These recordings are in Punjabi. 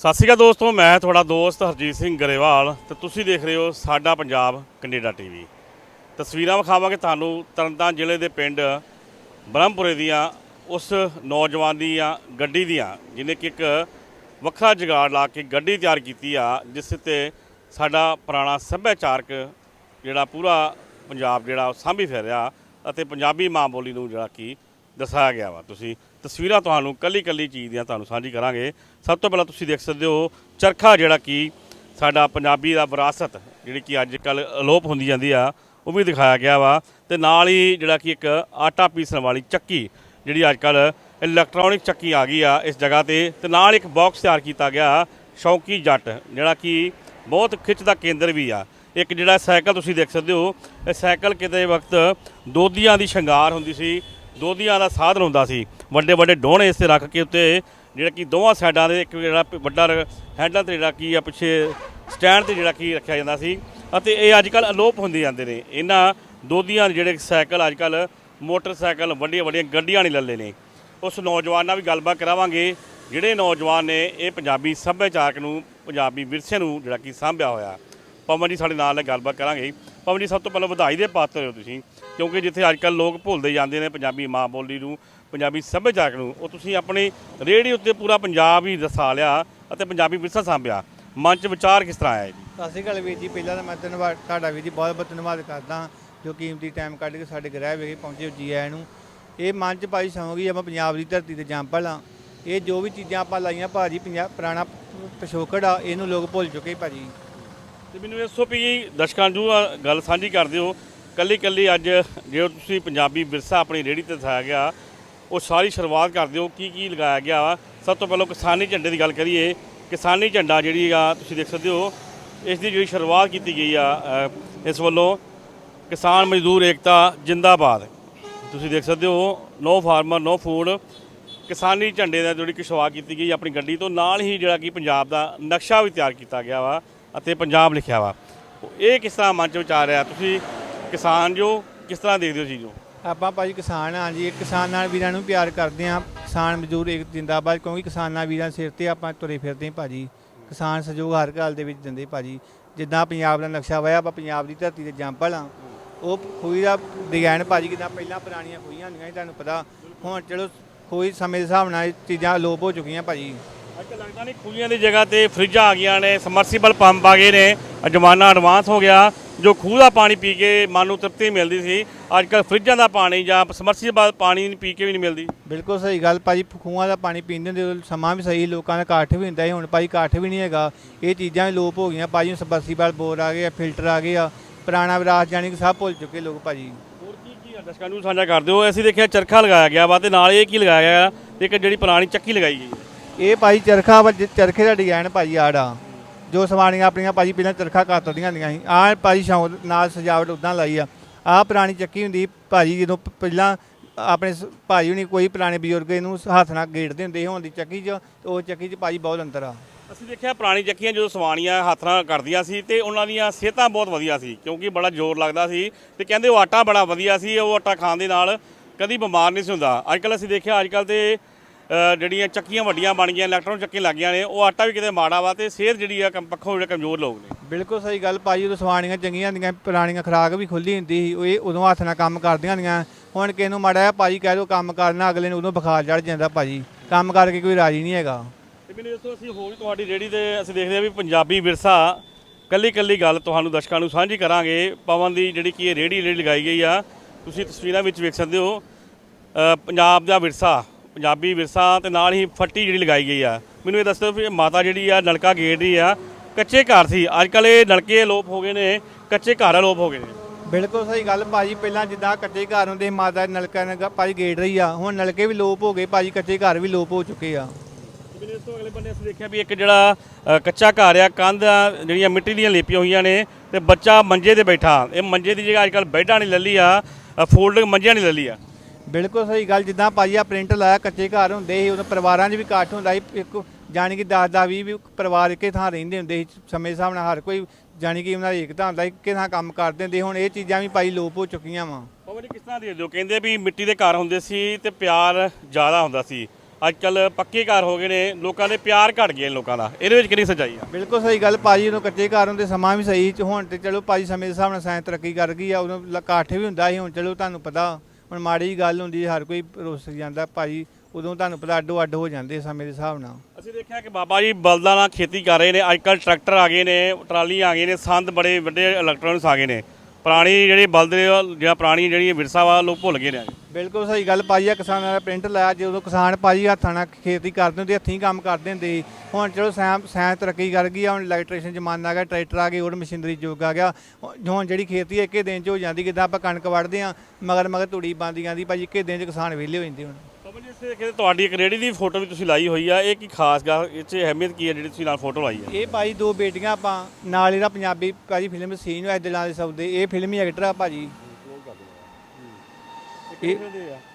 ਸਤਿ ਸ਼੍ਰੀ ਅਕਾਲ ਦੋਸਤੋ, ਮੈਂ ਤੁਹਾਡਾ ਦੋਸਤ ਹਰਜੀਤ ਸਿੰਘ ਗਰੇਵਾਲ ਤੇ ਤੁਸੀਂ ਦੇਖ ਰਹੇ ਹੋ ਸਾਡਾ ਪੰਜਾਬ ਕੈਨੇਡਾ ਟੀਵੀ। ਤਸਵੀਰਾਂ ਵਿਖਾਵਾਂਗੇ ਤੁਹਾਨੂੰ ਤਰਨਤਾਰਨ ਜ਼ਿਲ੍ਹੇ ਦੇ ਪਿੰਡ ਬ੍ਰਹਮਪੁਰੇ ਦੀਆਂ, ਉਸ ਨੌਜਵਾਨ ਦੀਆਂ, ਗੱਡੀ ਦੀਆਂ, ਜਿਹਨੇ ਕਿ ਇੱਕ ਵੱਖਰਾ ਜਗਾੜ ਲਾ ਕੇ ਗੱਡੀ ਤਿਆਰ ਕੀਤੀ ਆ, ਜਿਸ ਤੇ ਸਾਡਾ ਪੁਰਾਣਾ ਸੱਭਿਆਚਾਰਕ ਜਿਹੜਾ ਪੂਰਾ ਪੰਜਾਬ ਜਿਹੜਾ ਉਹ ਸਾਂਭੀ ਫਿਰ ਰਿਹਾ ਅਤੇ ਪੰਜਾਬੀ ਮਾਂ ਬੋਲੀ ਨੂੰ ਜਿਹੜਾ ਕਿ ਦਰਸਾਇਆ ਗਿਆ ਵਾ। ਤੁਸੀਂ ਤਸਵੀਰਾਂ ਤੁਹਾਨੂੰ ਕੱਲੀ ਕੱਲੀ ਚੀਜ਼ ਦੀਆਂ ਤੁਹਾਨੂੰ ਸਾਂਝੀ ਕਰਾਂਗੇ। ਸਭ ਤੋਂ ਪਹਿਲਾਂ ਤੁਸੀਂ ਦੇਖ ਸਕਦੇ ਹੋ ਚਰਖਾ ਜਿਹੜਾ ਕਿ ਸਾਡਾ ਪੰਜਾਬੀ ਦਾ ਵਿਰਾਸਤ, ਜਿਹੜੀ ਕਿ ਅੱਜ ਕੱਲ ਅਲੋਪ ਹੁੰਦੀ ਜਾਂਦੀ ਆ, ਉਹ ਵੀ ਦਿਖਾਇਆ ਗਿਆ ਵਾ। ਤੇ ਨਾਲ ਹੀ ਜਿਹੜਾ ਕਿ ਇੱਕ ਆਟਾ ਪੀਸਣ ਵਾਲੀ ਚੱਕੀ, ਜਿਹੜੀ ਅੱਜ ਕੱਲ ਇਲੈਕਟ੍ਰੋਨਿਕ ਚੱਕੀ ਆ ਗਈ ਆ ਇਸ ਜਗ੍ਹਾ ਤੇ। ਤੇ ਨਾਲ ਇੱਕ ਬਾਕਸ ਤਿਆਰ ਕੀਤਾ ਗਿਆ, ਸ਼ੌਕੀ ਜੱਟ, ਜਿਹੜਾ ਕਿ ਬਹੁਤ ਖਿੱਚ ਦਾ ਕੇਂਦਰ ਵੀ ਆ। ਇੱਕ ਜਿਹੜਾ ਸਾਈਕਲ ਤੁਸੀਂ ਦੇਖ ਸਕਦੇ ਹੋ, ਇਹ ਸਾਈਕਲ ਕਿਤੇ ਵਕਤ ਦੋਧੀਆਂ ਦੀ ਸ਼ਿੰਗਾਰ ਹੁੰਦੀ ਸੀ, ਦੋਧੀਆਂ ਦਾ ਸਾਧਨ ਹੁੰਦਾ ਸੀ। ਵੱਡੇ ਵੱਡੇ ਡੋਣੇ ਇਸ ਤੇ ਰੱਖ ਕੇ ਉੱਤੇ ਜਿਹੜਾ ਕਿ ਦੋਵਾਂ ਸਾਈਡਾਂ ਦੇ ਇੱਕ ਜਿਹੜਾ ਵੱਡਾ ਰ- ਹੈਂਡਲ ਤੇ ਜਿਹੜਾ ਕੀ ਆ ਪਿੱਛੇ ਸਟੈਂਡ ਤੇ ਜਿਹੜਾ ਕੀ ਰੱਖਿਆ ਜਾਂਦਾ ਸੀ। ਅਤੇ ਇਹ ਅੱਜ ਕੱਲ ਅਲੋਪ ਹੁੰਦੇ ਜਾਂਦੇ ਨੇ। ਇਹਨਾਂ ਦੋਧੀਆਂ ਜਿਹੜੇ ਸਾਈਕਲ ਅੱਜ ਕੱਲ ਮੋਟਰਸਾਈਕਲ ਵੱਡੀਆਂ ਵੱਡੀਆਂ ਗੱਡੀਆਂ ਨਹੀਂ ਲੱਲੇ ਨੇ। ਉਸ ਨੌਜਵਾਨ ਨਾਲ ਵੀ ਗੱਲਬਾਤ ਕਰਾਵਾਂਗੇ। ਜਿਹੜੇ ਨੌਜਵਾਨ ਨੇ ਇਹ ਪੰਜਾਬੀ ਸੱਭਿਆਚਾਰਕ ਨੂੰ, ਪੰਜਾਬੀ ਵਿਰਸੇ ਨੂੰ ਜਿਹੜਾ ਕਿ ਸਾਂਭਿਆ ਹੋਇਆ। ਪਵਨ ਜੀ ਸਾਡੇ ਨਾਲ ਗੱਲਬਾਤ ਕਰਾਂਗੇ। ਪਵਨ ਜੀ, ਸਭ ਤੋਂ ਪਹਿਲਾਂ ਵਧਾਈ ਦੇ ਪਾਤਰ ਹੋ ਤੁਸੀਂ। ਕਿਉਂਕਿ ਜਿੱਥੇ ਅੱਜ ਕੱਲ ਲੋਕ ਭੁੱਲਦੇ ਜਾਂਦੇ ਨੇ ਪੰਜਾਬੀ ਮਾਂ ਬੋਲੀ ਨੂੰ ਪੰਜਾਬੀ ਸੱਭਿਆਚਾਰਕ ਨੂੰ ਉਹ ਤੁਸੀਂ ਆਪਣੀ ਰੇਡੀਓ ਉੱਤੇ ਪੂਰਾ ਪੰਜਾਬ ਹੀ ਦਸਾ ਲਿਆ ਅਤੇ ਪੰਜਾਬੀ ਵਿਰਸਾ ਸਾਂਭਿਆ। ਮਨ ਚ ਵਿਚਾਰ ਕਿਸ ਤਰ੍ਹਾਂ ਆਇਆ ਜੀ? ਸਤਿ ਸ਼੍ਰੀ ਅਕਾਲ ਵੀਰ ਜੀ ਪਹਿਲਾਂ ਤਾਂ ਮੈਂ ਧੰਨਵਾਦ ਤੁਹਾਡਾ ਵੀਰ ਜੀ ਬਹੁਤ ਬਹੁਤ ਧੰਨਵਾਦ ਕਰਦਾ ਜੋ ਕੀਮਤੀ ਟਾਈਮ ਕੱਢ ਕੇ ਸਾਡੇ ਗ੍ਰਹਿ ਵਿਖੇ ਪਹੁੰਚੇ ਹੋ ਜੀ ਆਇਆਂ ਨੂੰ। ਇਹ ਮਨ ਚ ਭਾਈ ਸੌਂਗੀ ਆਪਾਂ ਪੰਜਾਬ ਦੀ ਧਰਤੀ ਤੇ ਜੰਪਲ ਆ ਇਹ ਜੋ ਵੀ ਚੀਜ਼ਾਂ ਆਪਾਂ ਲਾਈਆਂ ਭਾਜੀ ਪੰਜਾਬ ਪੁਰਾਣਾ ਪਿਛੋਕੜ ਆ ਇਹਨੂੰ ਲੋਕ ਭੁੱਲ ਚੁੱਕੇ ਭਾਜੀ। ਤੇ ਮੈਨੂੰ ਦੱਸੋ ਵੀ ਦਰਸ਼ਕਾਂ ਨੂੰ ਗੱਲ ਸਾਂਝੀ ਕਰਦੇ ਹੋ। ਕੱਲੀ ਕੱਲੀ ਅੱਜ ਜੇ ਤੁਸੀਂ ਪੰਜਾਬੀ ਵਿਰਸਾ ਆਪਣੀ ਰੇੜੀ ਤੇ ਦਿਖਾਇਆ ਗਿਆ ਉਹ ਸਾਰੀ ਸ਼ੁਰੂਆਤ ਕਰ ਦਿਓ ਕੀ ਕੀ ਲਗਾਇਆ ਗਿਆ ਵਾ? ਸਭ ਤੋਂ ਪਹਿਲਾਂ ਕਿਸਾਨੀ ਝੰਡੇ ਦੀ ਗੱਲ ਕਰੀਏ, ਕਿਸਾਨੀ ਝੰਡਾ ਜਿਹੜੀ ਆ, ਤੁਸੀਂ ਦੇਖ ਸਕਦੇ ਹੋ, ਇਸ ਦੀ ਜਿਹੜੀ ਸ਼ੁਰੂਆਤ ਕੀਤੀ ਗਈ ਆ ਇਸ ਵੱਲੋਂ ਕਿਸਾਨ ਮਜ਼ਦੂਰ ਏਕਤਾ ਜਿੰਦਾਬਾਦ। ਤੁਸੀਂ ਦੇਖ ਸਕਦੇ ਹੋ, ਨੋ ਫਾਰਮਰ, ਨੋ ਫੂਡ, ਕਿਸਾਨੀ ਝੰਡੇ ਦਾ ਜਿਹੜੀ ਕਿ ਸ਼ੁਰੂਆਤ ਕੀਤੀ ਗਈ ਆਪਣੀ ਗੱਡੀ ਤੋਂ, ਨਾਲ ਹੀ ਜਿਹੜਾ ਕਿ ਪੰਜਾਬ ਦਾ ਨਕਸ਼ਾ ਵੀ ਤਿਆਰ ਕੀਤਾ ਗਿਆ ਵਾ ਅਤੇ ਪੰਜਾਬ ਲਿਖਿਆ ਵਾ। ਇਹ ਕਿਸ ਤਰ੍ਹਾਂ ਮਨ ਚ ਵਿਚਾਰ ਰਿਹਾ? ਤੁਸੀਂ ਕਿਸਾਨ ਜੋ, ਕਿਸ ਤਰ੍ਹਾਂ ਦੇਖਦੇ ਹੋ ਚੀਜ਼ ਨੂੰ? ਆਪਾਂ ਭਾਜੀ ਕਿਸਾਨ ਹਾਂ ਜੀ, ਕਿਸਾਨਾਂ ਵੀਰਾਂ ਨੂੰ ਪਿਆਰ ਕਰਦੇ ਹਾਂ। ਕਿਸਾਨ ਮਜ਼ਦੂਰ ਇੱਕ ਜਿੰਦਾਬਾਦ, ਕਿਉਂਕਿ ਕਿਸਾਨਾਂ ਵੀਰਾਂ ਸਿਰ ਤੇ ਆਪਾਂ ਤੁਰੇ ਫਿਰਦੇ ਹਾਂ ਭਾਜੀ। ਕਿਸਾਨ ਸਹਿਯੋਗ ਹਰ ਗੱਲ ਦੇ ਵਿੱਚ ਦਿੰਦੇ ਭਾਜੀ। ਜਿੱਦਾਂ ਪੰਜਾਬ ਦਾ ਨਕਸ਼ਾ ਵਾਇਆ ਆਪਾਂ ਪੰਜਾਬ ਦੀ ਧਰਤੀ ਤੇ ਜੰਪਲ ਆ ਉਹ ਖੂਹੀ ਦਾ ਡਿਜ਼ਾਈਨ ਭਾਜੀ ਕਿਦਾਂ ਪਹਿਲਾਂ ਪੁਰਾਣੀਆਂ ਖੂਹੀਆਂ ਹੁੰਦੀਆਂ ਸੀ, ਤੁਹਾਨੂੰ ਪਤਾ। ਹੁਣ ਚਲੋ ਖੂਹੀ ਸਮੇਂ ਦੇ ਹਿਸਾਬ ਨਾਲ ਇਹ ਚੀਜ਼ਾਂ ਲੋਪ ਹੋ ਚੁੱਕੀਆਂ ਭਾਜੀ। ਅੱਜ ਲੱਗਦਾ ਨਹੀਂ ਖੂਹੀਆਂ ਦੀ ਜਗ੍ਹਾ ਤੇ ਫਰਿੱਜਾਂ ਆ ਗਈਆਂ ਨੇ ਸਮਰਸੀਬਲ ਪੰਪ ਆ ਗਏ ਨੇ। ਜ਼ਮਾਨਾ ਐਡਵਾਂਸ ਹੋ ਗਿਆ। ਜੋ ਖੂਹ ਦਾ ਪਾਣੀ ਪੀ ਕੇ ਮਨ ਨੂੰ ਤ੍ਰਿਪਤੀ ਮਿਲਦੀ ਸੀ ਅੱਜ ਕੱਲ੍ਹ ਫਰਿੱਜਾਂ ਦਾ ਪਾਣੀ ਜਾਂ ਸਮਰਸੀਬਲ ਪਾਣੀ ਪੀ ਕੇ ਵੀ ਨਹੀਂ ਮਿਲਦੀ। ਬਿਲਕੁਲ ਸਹੀ ਗੱਲ ਭਾਜੀ ਖੂਹਾਂ ਦਾ ਪਾਣੀ ਪੀਂਦੇ ਹੁੰਦੇ ਉਦੋਂ ਸਮਾਂ ਵੀ ਸਹੀ ਲੋਕਾਂ ਦਾ ਇਕੱਠ ਵੀ ਹੁੰਦਾ ਸੀ ਹੁਣ ਭਾਜੀ ਇਕੱਠ ਵੀ ਨਹੀਂ ਹੈਗਾ। ਇਹ ਚੀਜ਼ਾਂ ਵੀ ਲੋਪ ਹੋ ਗਈਆਂ ਭਾਜੀ ਸਬਸੀਬਲ ਬੋਰ ਆ ਗਏ ਆ ਫਿਲਟਰ ਆ ਗਏ ਆ ਪੁਰਾਣਾ ਵਿਰਾਸ ਜਾਨੀ ਕਿ ਸਭ ਭੁੱਲ ਚੁੱਕੇ ਲੋਕ ਭਾਜੀ। ਹੋਰ ਕੀ ਕੀ ਆ? ਦਰਸ਼ਕਾਂ ਨੂੰ ਸਾਂਝਾ ਕਰ ਦਿਓ ਅਸੀਂ ਦੇਖਿਆ ਚਰਖਾ ਲਗਾਇਆ ਗਿਆ ਵਾ ਤੇ ਨਾਲ ਇਹ ਕੀ ਲਗਾਇਆ ਗਿਆ ਇੱਕ ਜਿਹੜੀ ਪੁਰਾਣੀ ਚੱਕੀ ਲਗਾਈ ਗਈ ਹੈ। ਇਹ ਭਾਜੀ ਚਰਖਾ ਵਾ, ਜ- ਚਰਖੇ ਦਾ ਡਿਜ਼ਾਈਨ ਭਾਜੀ ਆੜਾ ਜੋ ਸਵਾਣੀਆਂ ਆਪਣੀਆਂ ਭਾਜੀ ਪਹਿਲਾਂ ਚਰਖਾ ਕੱਤਦੀਆਂ ਹੁੰਦੀਆਂ ਸੀ ਆਹ ਭਾਜੀ ਸ਼ੌਂਕ ਨਾਲ ਸਜਾਵਟ ਉਦਾਂ ਲਾਈ ਆ। ਆਹ ਪੁਰਾਣੀ ਚੱਕੀ ਹੁੰਦੀ ਸੀ, ਭਾਜੀ ਜਦੋਂ ਪ- ਪਹਿਲਾਂ ਆਪਣੇ ਸ- ਭਾਜੀ ਹੁਣੀ ਕੋਈ ਪੁਰਾਣੇ ਬਜ਼ੁਰਗ ਇਹਨੂੰ ਹੱਥ ਨਾਲ ਗੇੜਦੇ ਹੁੰਦੇ ਸੀ ਹੁਣ ਦੀ ਚੱਕੀ 'ਚ ਤੇ ਉਹ ਚੱਕੀ 'ਚ ਭਾਜੀ ਬਹੁਤ ਅੰਤਰ ਆ। ਅਸੀਂ ਦੇਖਿਆ ਪੁਰਾਣੀ ਚੱਕੀਆਂ ਜਦੋਂ ਸਵਾਣੀਆਂ ਹੱਥ ਨਾਲ ਕਰਦੀਆਂ ਸੀ ਤੇ ਉਹਨਾਂ ਦੀਆਂ ਸਿਹਤਾਂ ਬਹੁਤ ਵਧੀਆ ਸੀ ਕਿਉਂਕਿ ਬੜਾ ਜ਼ੋਰ ਲੱਗਦਾ ਸੀ ਤੇ ਕਹਿੰਦੇ ਉਹ ਆਟਾ ਬੜਾ ਵਧੀਆ ਸੀ ਉਹ ਆਟਾ ਖਾਣ ਦੇ ਨਾਲ ਕਦੀ ਬਿਮਾਰ ਨਹੀਂ ਸੀ ਹੁੰਦਾ। ਅੱਜ ਕੱਲ ਅਸੀਂ ਦੇਖਿਆ ਅੱਜ ਕੱਲ ਤੇ ਜਿਹੜੀਆਂ ਚੱਕੀਆਂ ਵੱਡੀਆਂ ਬਣ ਗਈਆਂ ਇਲੈਕਟ੍ਰੋਨਿਕ ਚੱਕੀਆਂ ਲੱਗੀਆਂ ਨੇ ਉਹ ਆਟਾ ਵੀ ਕਿਤੇ ਮਾੜਾ ਵਾ ਤੇ ਸਿਹਤ ਜਿਹੜੀ ਆ ਕੰਮ ਪੱਖੋਂ ਜਿਹੜੇ ਕਮਜ਼ੋਰ ਲੋਕ ਨੇ। ਬਿਲਕੁਲ ਸਹੀ ਗੱਲ ਭਾਜੀ ਉਦੋਂ ਸਵਾਣੀਆਂ ਚੰਗੀਆਂ ਹੁੰਦੀਆਂ ਪੁਰਾਣੀਆਂ ਖਰਾਕ ਵੀ ਖੁੱਲੀ ਹੁੰਦੀ ਸੀ ਉਹ ਇਹ ਉਦੋਂ ਹੱਥ ਨਾਲ ਕੰਮ ਕਰਦੀਆਂ ਹੁੰਦੀਆਂ। ਹੁਣ ਕਿਸੇ ਨੂੰ ਮਾੜਾ ਭਾਜੀ ਕਹਿ ਦੋ ਕੰਮ ਕਰਨਾ ਅਗਲੇ ਨੂੰ ਉਦੋਂ ਬੁਖਾਰ ਚੜ ਜਾਂਦਾ ਭਾਜੀ ਕੰਮ ਕਰਕੇ ਕੋਈ ਰਾਜੀ ਨਹੀਂ ਹੈਗਾ। ਤੇ ਮੈਨੂੰ ਦੱਸੋ ਅਸੀਂ ਹੋਰ ਵੀ ਤੁਹਾਡੀ ਰੇੜੀ ਤੇ ਅਸੀਂ ਦੇਖਦੇ ਹਾਂ ਵੀ ਪੰਜਾਬੀ ਵਿਰਸਾ ਕੱਲੀ ਕੱਲੀ ਗੱਲ ਤੁਹਾਨੂੰ ਦਰਸ਼ਕਾਂ ਨੂੰ ਸਾਂਝੀ ਕਰਾਂਗੇ। ਪਵਨ ਦੀ ਜਿਹੜੀ ਕੀ ਇਹ ਰੇੜੀ ਰੇੜੀ ਲਗਾਈ ਗਈ ਆ ਤੁਸੀਂ ਤਸਵੀਰਾਂ ਵਿੱਚ ਵੇਖ ਸਕਦੇ ਹੋ ਪੰਜਾਬ ਦਾ ਵਿਰਸਾ। ਪੰਜਾਬੀ ਵਿਰਸਾ ਤੇ ਨਾਲ ਹੀ ਫੱਟੀ ਜਿਹੜੀ ਲਗਾਈ ਗਈ ਆ। ਮੈਨੂੰ ਇਹ ਦੱਸੋ ਵੀ ਇਹ ਮਾਤਾ ਜਿਹੜੀ ਆ ਨਲਕਾ ਗੇੜ ਰਹੀ ਆ ਕੱਚੇ ਘਰ ਸੀ। ਅੱਜ ਕੱਲ ਇਹ ਨਲਕੇ ਅਲੋਪ ਹੋ ਗਏ ਨੇ ਕੱਚੇ ਘਰ ਅਲੋਪ ਹੋ ਗਏ ਨੇ। ਬਿਲਕੁਲ ਸਹੀ ਗੱਲ ਭਾਜੀ ਪਹਿਲਾਂ ਜਿੱਦਾਂ ਕੱਚੇ ਘਰ ਹੁੰਦੇ ਸੀ, ਮਾਤਾ ਨਲਕਾ ਨਗਾ ਭਾਜੀ ਗੇੜ ਰਹੀ ਆ। ਹੁਣ ਨਲਕੇ ਵੀ ਲੋਪ ਹੋ ਗਏ ਭਾਜੀ ਕੱਚੇ ਘਰ ਵੀ ਲੋਪ ਹੋ ਚੁੱਕੇ ਆ। ਮੈਨੂੰ ਇਸ ਤੋਂ ਅਗਲੇ ਬੰਨੇ ਅਸੀਂ ਦੇਖਿਆ ਵੀ ਇੱਕ ਜਿਹੜਾ ਅ, ਕੱਚਾ ਘਰ ਆ ਕੰਧ ਆ, ਜਿਹੜੀਆਂ ਮਿੱਟੀ ਦੀਆਂ ਲੇਪੀਆਂ ਹੋਈਆਂ ਨੇ ਤੇ ਬੱਚਾ ਮੰਜੇ ਤੇ ਬੈਠਾ। ਇਹ ਮੰਜੇ ਦੀ ਜਗ੍ਹਾ ਅੱਜ ਕੱਲ ਬੈੱਡਾਂ ਨਹੀਂ ਲੱਲੀ ਆ ਫੋਲਡ ਮੰਜਿਆਂ ਨਹੀਂ ਲੱਲੀ ਆ। ਬਿਲਕੁਲ ਸਹੀ ਗੱਲ ਜਿੱਦਾਂ ਭਾਜੀ ਆ ਪ੍ਰਿੰਟ ਲਾਇਆ ਕੱਚੇ ਘਰ ਹੁੰਦੇ ਸੀ ਉਦੋਂ ਪਰਿਵਾਰਾਂ 'ਚ ਵੀ ਇਕੱਠ ਹੁੰਦਾ ਸੀ ਇੱਕ ਜਾਣੀ ਕਿ 10 10 20 ਵੀ ਪਰਿਵਾਰ ਇੱਕੇ ਥਾਂ ਰਹਿੰਦੇ ਹੁੰਦੇ ਸੀ ਸਮੇਂ ਹਿਸਾਬ ਨਾਲ ਹਰ ਕੋਈ ਜਾਣੀ ਕਿ ਉਹਨਾਂ ਦੀ ਏਕਤਾ ਹੁੰਦਾ ਸੀ, ਇੱਕੇ ਥਾਂ ਕੰਮ ਕਰਦੇ ਹੁੰਦੇ ਹੁਣ ਇਹ ਚੀਜ਼ਾਂ ਵੀ ਭਾਈ ਲੋਪ ਹੋ ਚੁੱਕੀਆਂ ਵਾ। ਪਵਨ ਜੀ ਕਿਸ ਤਰ੍ਹਾਂ ਦੇ ਦਿਓ ਕਹਿੰਦੇ ਵੀ ਮਿੱਟੀ ਦੇ ਘਰ ਹੁੰਦੇ ਸੀ ਤੇ ਪਿਆਰ ਜ਼ਿਆਦਾ ਹੁੰਦਾ ਸੀ। ਅੱਜ ਕੱਲ ਪੱਕੇ ਘਰ ਹੋ ਗਏ ਨੇ ਲੋਕਾਂ ਦੇ ਪਿਆਰ ਘਟ ਗਏ ਨੇ ਲੋਕਾਂ ਦਾ। ਇਹਦੇ ਵਿੱਚ ਕਿੰਨੀ ਸੱਚਾਈ ਆ? ਬਿਲਕੁਲ ਸਹੀ ਗੱਲ ਭਾਜੀ ਉਦੋਂ ਕੱਚੇ ਘਰ ਹੁੰਦੇ ਸਮਾਂ ਵੀ ਸਹੀ ਚ ਹੁਣ ਤੇ ਚਲੋ ਭਾਜੀ ਸਮੇਂ ਦੇ ਹਿਸਾਬ ਨਾਲ ਸਾਇੰਸ ਤਰੱਕੀ ਕਰ ਗਈ ਆ ਉਦੋਂ ਲ- ਇਕੱਠ ਵੀ ਹੁੰਦਾ ਸੀ ਹੁਣ ਚਲੋ ਤੁਹਾਨੂੰ ਪਤਾ ਹੁਣ ਮਾੜੀ ਗੱਲ ਹੁੰਦੀ, ਹਰ ਕੋਈ ਰੁੱਸ ਜਾਂਦਾ ਭਾਜੀ ਉਦੋਂ ਤੁਹਾਨੂੰ ਪਤਾ ਅੱਡੋ ਅੱਡ ਹੋ ਜਾਂਦੇ ਸਮੇਂ ਦੇ ਹਿਸਾਬ ਨਾਲ। ਅਸੀਂ ਦੇਖਿਆ ਕਿ ਬਾਬਾ ਜੀ ਬਲਦਾਂ ਨਾਲ ਖੇਤੀ ਕਰ ਰਹੇ ਨੇ, ਅੱਜ ਕੱਲ ਟਰੈਕਟਰ ਆ ਗਏ ਨੇ ਟਰਾਲੀ ਆ ਗਏ ਨੇ, ਸੰਦ ਬੜੇ ਵੱਡੇ ਇਲੈਕਟ੍ਰੋਨਿਕਸ ਆ ਗਏ ਨੇ। ਪੁਰਾਣੀ ਜਿਹੜੀ ਬਲਦ ਦੇ ਪੁਰਾਣੀ ਜਿਹੜੀ ਵਿਰਸਾ ਵਾ, ਲੋਕ ਭੁੱਲ ਗਏ ਨੇ ਬਿਲਕੁਲ ਸਹੀ ਗੱਲ ਭਾਜੀ ਆ ਕਿਸਾਨਾਂ ਦਾ ਪ੍ਰਿੰਟ ਲਾਇਆ ਜਦੋਂ ਕਿਸਾਨ ਭਾਜੀ ਹੱਥਾਂ ਨਾਲ ਖੇਤੀ ਕਰਦੇ ਹੁੰਦੇ, ਹੱਥੀਂ ਕੰਮ ਕਰਦੇ ਹੁੰਦੇ ਸੀ। ਹੁਣ ਚਲੋ ਸਾਇੰਸ ਸਾਇੰਸ ਤਰੱਕੀ ਕਰ ਗਈ ਆ, ਹੁਣ ਇਲੈਕਟ੍ਰੀਸ਼ਨ ਜ਼ਮਾਨਾ ਆ ਗਿਆ ਟਰੈਕਟਰ ਆ ਗਏ ਹੋਰ ਮਸ਼ੀਨਰੀ ਯੁੱਗ ਆ ਗਿਆ। ਹੁਣ- ਜਿਹੜੀ ਖੇਤੀ ਹੈ ਇੱਕੇ ਦਿਨ ਚ ਹੋ ਜਾਂਦੀ ਕਿਦਾਂ ਆਪਾਂ ਕਣਕ ਵੱਢਦੇ ਆ ਮਗਰ ਮਗਰ ਤੂੜੀ ਬੰਦੀ ਜਾਂਦੀ ਭਾਜੀ ਇੱਕੇ ਦਿਨ ਚ ਕਿਸਾਨ ਵਿਹਲੇ ਹੋ ਜਾਂਦੇ ਹੁਣ। ਦੇਖਿਆ ਤੁਹਾਡੀ ਇੱਕ ਰੇੜੀ ਦੀ ਫੋਟੋ ਵੀ ਤੁਸੀਂ ਲਾਈ ਹੋਈ ਆ ਇਹ ਕੀ ਖਾਸ ਗੱਲ ਇਹ 'ਚ ਅਹਿਮੀਅਤ ਕੀ ਹੈ ਜਿਹੜੀ ਤੁਸੀਂ ਨਾਲ ਫੋਟੋ ਲਾਈ ਹੈ ਇਹ ਭਾਜੀ ਦੋ ਬੇਟੀਆਂ ਆਪਾਂ ਨਾਲ ਇਹਦਾ ਪੰਜਾਬੀ ਭਾਜੀ ਫਿਲਮ ਸੀਨ ਹੋਇਆ ਦਿਲਾਂ ਦੇ ਸੌਦੇ ਇਹ ਫਿਲਮੀ ਐਕਟਰ ਆ ਭਾਜੀ। ਇਹ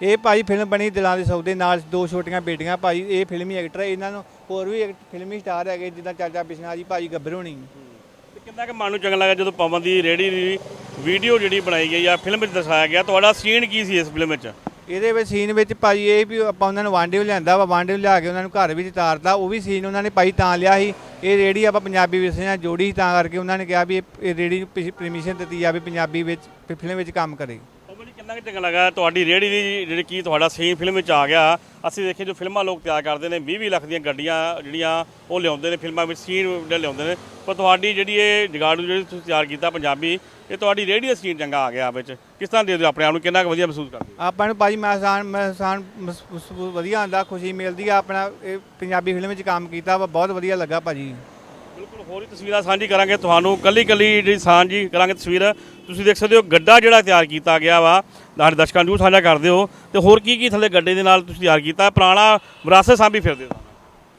ਇਹ ਭਾਜੀ ਫਿਲਮ ਬਣੀ ਦਿਲਾਂ ਦੇ ਸੌਦੇ ਨਾਲ ਦੋ ਛੋਟੀਆਂ ਬੇਟੀਆਂ ਭਾਜੀ ਇਹ ਫਿਲਮੀ ਐਕਟਰ ਹੈ ਇਹਨਾਂ ਨੂੰ ਹੋਰ ਵੀ ਫਿਲਮੀ ਸਟਾਰ ਹੈਗੇ ਜਿੱਦਾਂ ਚਾਚਾ ਬਿਸ਼ਨਾ ਜੀ ਭਾਜੀ ਗੱਭਰੂ ਹੋਣੀ। ਤੇ ਕਿੰਨਾ ਕਿ ਮਨ ਨੂੰ ਚੰਗਾ ਲੱਗਾ ਜਦੋਂ ਪਵਨ ਦੀ ਰੇੜੀ ਦੀ ਵੀਡੀਓ ਜਿਹੜੀ ਬਣਾਈ ਗਈ ਆ ਫਿਲਮ ਵਿੱਚ ਦਿਖਾਇਆ ਗਿਆ ਤੁਹਾਡਾ ਸੀਨ ਕੀ ਸੀ ਇਸ ਫਿਲਮ ਵਿੱਚ? ਇਹਦੇ ਵਿੱਚ ਸੀਨ ਵਿੱਚ ਭਾਜੀ ਇਹ ਵੀ ਆਪਾਂ ਉਹਨਾਂ ਨੂੰ ਵਾਂਡੇ ਲਿਆਂਦਾ ਵਾ, ਵਾਂਡੇ ਲਿਆ ਕੇ ਉਹਨਾਂ ਨੂੰ ਘਰ ਵਿੱਚ ਤਾਰਦਾ ਉਹ ਵੀ ਸੀਨ ਉਹਨਾਂ ਨੇ ਭਾਈ ਤਾਂ ਲਿਆ ਸੀ। ਇਹ ਰੇੜੀ ਆਪਾਂ ਪੰਜਾਬੀ ਵਿਸ਼ੇ ਨਾਲ ਜੋੜੀ ਸੀ ਤਾਂ ਕਰਕੇ ਉਹਨਾਂ ਨੇ ਕਿਹਾ ਵੀ ਇਹ- ਇਹ ਰੇੜੀ ਪਰਮਿਸ਼ਨ ਦਿੱਤੀ ਜਾਵੇ ਪੰਜਾਬੀ ਵਿੱਚ ਫਿਲਮ ਵਿੱਚ ਕੰਮ ਕਰੇ। ਕਿੰਨਾ ਕਿ ਚੰਗਾ ਲੱਗਾ ਤੁਹਾਡੀ ਰੇੜੀ ਦੀ ਜਿਹੜੀ ਕੀ ਤੁਹਾਡਾ ਸੀਨ ਫਿਲਮ ਵਿੱਚ ਆ ਗਿਆ। ਅਸੀਂ ਦੇਖੇ ਜੋ ਫਿਲਮਾਂ ਲੋਕ ਤਿਆਰ ਕਰਦੇ ਨੇ 20 20 ਲੱਖ ਦੀਆਂ ਗੱਡੀਆਂ ਜਿਹੜੀਆਂ ਉਹ ਲਿਆਉਂਦੇ ਨੇ, ਫਿਲਮਾਂ ਵਿੱਚ ਸੀਨ ਲਿਆਉਂਦੇ ਨੇ। ਪਰ ਤੁਹਾਡੀ ਜਿਹੜੀ ਇਹ ਜਗਾੜੂ ਜਿਹੜੀ ਤੁਸੀਂ ਤਿਆਰ ਕੀਤਾ ਪੰਜਾਬੀ ਇਹ ਤੁਹਾਡੀ ਦਾ ਸੀਨ ਚੰਗਾ ਆ ਗਿਆ ਵਿੱਚ। ਕਿਸ ਤਰ੍ਹਾਂ ਦੇ ਦਿਓ ਆਪਣੇ ਆਪ ਨੂੰ? ਕਿੰਨਾ ਕੁ ਵਧੀਆ ਮਹਿਸੂਸ ਕਰਦੇ ਹੋ? ਆਪਾਂ ਨੂੰ ਭਾਜੀ ਮਹਿਸਾਨ ਮਹਿਸਾਨ ਮਸ- ਮਸ- ਵਧੀਆ ਆਂਦਾ ਖੁਸ਼ੀ ਮਿਲਦੀ ਆ ਆਪਣਾ ਇਹ ਪੰਜਾਬੀ ਫਿਲਮ ਵਿੱਚ ਕੰਮ ਕੀਤਾ ਵਾ ਬਹੁਤ ਵਧੀਆ ਲੱਗਾ ਭਾਜੀ। ਬਿਲਕੁਲ ਹੋਰ ਹੀ ਤਸਵੀਰਾਂ ਸਾਂਝੀ ਕਰਾਂਗੇ ਤੁਹਾਨੂੰ। ਕੱਲੀ ਕੱਲੀ ਜਿਹੜੀ ਸਾਂਝੀ ਕਰਾਂਗੇ ਤਸਵੀਰ ਤੁਸੀਂ ਦੇਖ ਸਕਦੇ ਹੋ ਗੱਡਾ ਜਿਹੜਾ ਤਿਆਰ ਕੀਤਾ ਗਿਆ ਵਾ। ਸਾਡੇ ਦਰਸ਼ਕਾਂ ਨੂੰ ਸਾਂਝਾ ਕਰਦੇ ਹੋ। ਤੇ ਹੋਰ ਕੀ ਕੀ ਥੱਲੇ ਗੱਡੇ ਦੇ ਨਾਲ ਤੁਸੀਂ ਤਿਆਰ ਕੀਤਾ? ਪੁਰਾਣਾ ਵਿਰਾਸਤ ਸਾਂਭੀ ਫਿਰਦੇ ਹੋ।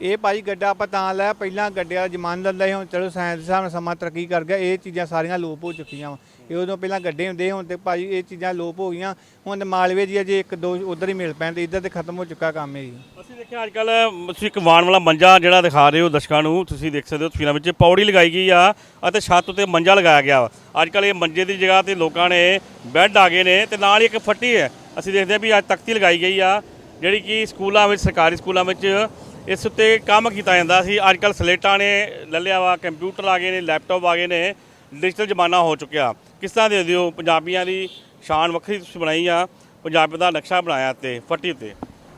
ਇਹ ਭਾਜੀ ਗੱਡਾ ਆਪਾਂ ਤਾਂ ਲੈ, ਪਹਿਲਾਂ ਗੱਡੇ ਦਾ ਜ਼ਮਾਨ ਲੈਂਦਾ ਸੀ ਹੁਣ, ਚਲੋ ਸਾਇੰਸ ਦੇ ਹਿਸਾਬ ਨਾਲ ਸਮਾਂ ਤਰੱਕੀ ਕਰ ਗਿਆ, ਇਹ ਚੀਜ਼ਾਂ ਸਾਰੀਆਂ ਲੋਪ ਹੋ ਚੁੱਕੀਆਂ ਵਾ। ਇਹ ਉਦੋਂ ਪਹਿਲਾਂ ਗੱਡੇ ਹੁੰਦੇ ਹੁਣ ਤੇ ਭਾਜੀ ਇਹ ਚੀਜ਼ਾਂ ਲੋਪ ਹੋ ਗਈਆਂ। ਹੁਣ ਤੇ ਮਾਲਵੇ ਜੀ ਜੇ ਇੱਕ ਦੋ ਉਧਰ ਹੀ ਮਿਲ ਪੈਣ ਪੈਂਦੇ ਇੱਧਰ ਤੇ ਖਤਮ ਹੋ ਚੁੱਕਾ ਕੰਮ ਇਹ ਜੀ। ਅਸੀਂ ਦੇਖਿਆ ਅੱਜ ਕੱਲ ਤੁਸੀਂ ਇੱਕ ਵਾਣ ਵਾਲਾ ਮੰਜਾ ਜਿਹੜਾ ਦਿਖਾ ਰਹੇ ਹੋ ਦਰਸ਼ਕਾਂ ਨੂੰ, ਤੁਸੀਂ ਦੇਖ ਸਕਦੇ ਹੋ ਤਸਵੀਰਾਂ ਵਿੱਚ, ਪੌੜੀ ਲਗਾਈ ਗਈ ਆ ਅਤੇ ਛੱਤ ਉੱਤੇ ਮੰਜਾ ਲਗਾਇਆ ਗਿਆ ਵਾ। ਅੱਜ ਕੱਲ ਇਹ ਮੰਜੇ ਦੀ ਜਗ੍ਹਾ ਤੇ ਲੋਕਾਂ ਨੇ ਬੈੱਡ ਆ ਗਏ ਨੇ ਤੇ ਨਾਲ ਹੀ ਇੱਕ ਫੱਟੀ ਹੈ। ਅਸੀਂ ਦੇਖਦੇ ਹਾਂ ਵੀ ਅੱਜ ਤਖਤੀ ਲਗਾਈ ਗਈ ਆ, ਜਿਹੜੀ ਕਿ ਸਕੂਲਾਂ ਵਿੱਚ, ਸਰਕਾਰੀ ਸਕੂਲਾਂ ਵਿੱਚ ਇਸ ਉੱਤੇ ਕੰਮ ਕੀਤਾ ਜਾਂਦਾ ਸੀ। ਅੱਜ ਕੱਲ ਸਲੇਟਾਂ ਨੇ ਲੈ ਲਿਆ ਵਾ ਕੰਪਿਊਟਰ ਆ ਗਏ ਨੇ, ਲੈਪਟਾਪ ਆ ਗਏ ਨੇ ਡਿਜੀਟਲ ਜ਼ਮਾਨਾ ਹੋ ਚੁੱਕਿਆ। ਕਿਸ ਤਰ੍ਹਾਂ ਦੇ ਦਿਓ ਪੰਜਾਬੀਆਂ ਦੀ ਸ਼ਾਨ ਵੱਖਰੀ ਤੁਸੀਂ ਬਣਾਈ ਆ, ਪੰਜਾਬ ਦਾ ਨਕਸ਼ਾ ਬਣਾਇਆ ਤੇ ਫੱਟੀ ਉੱਤੇ?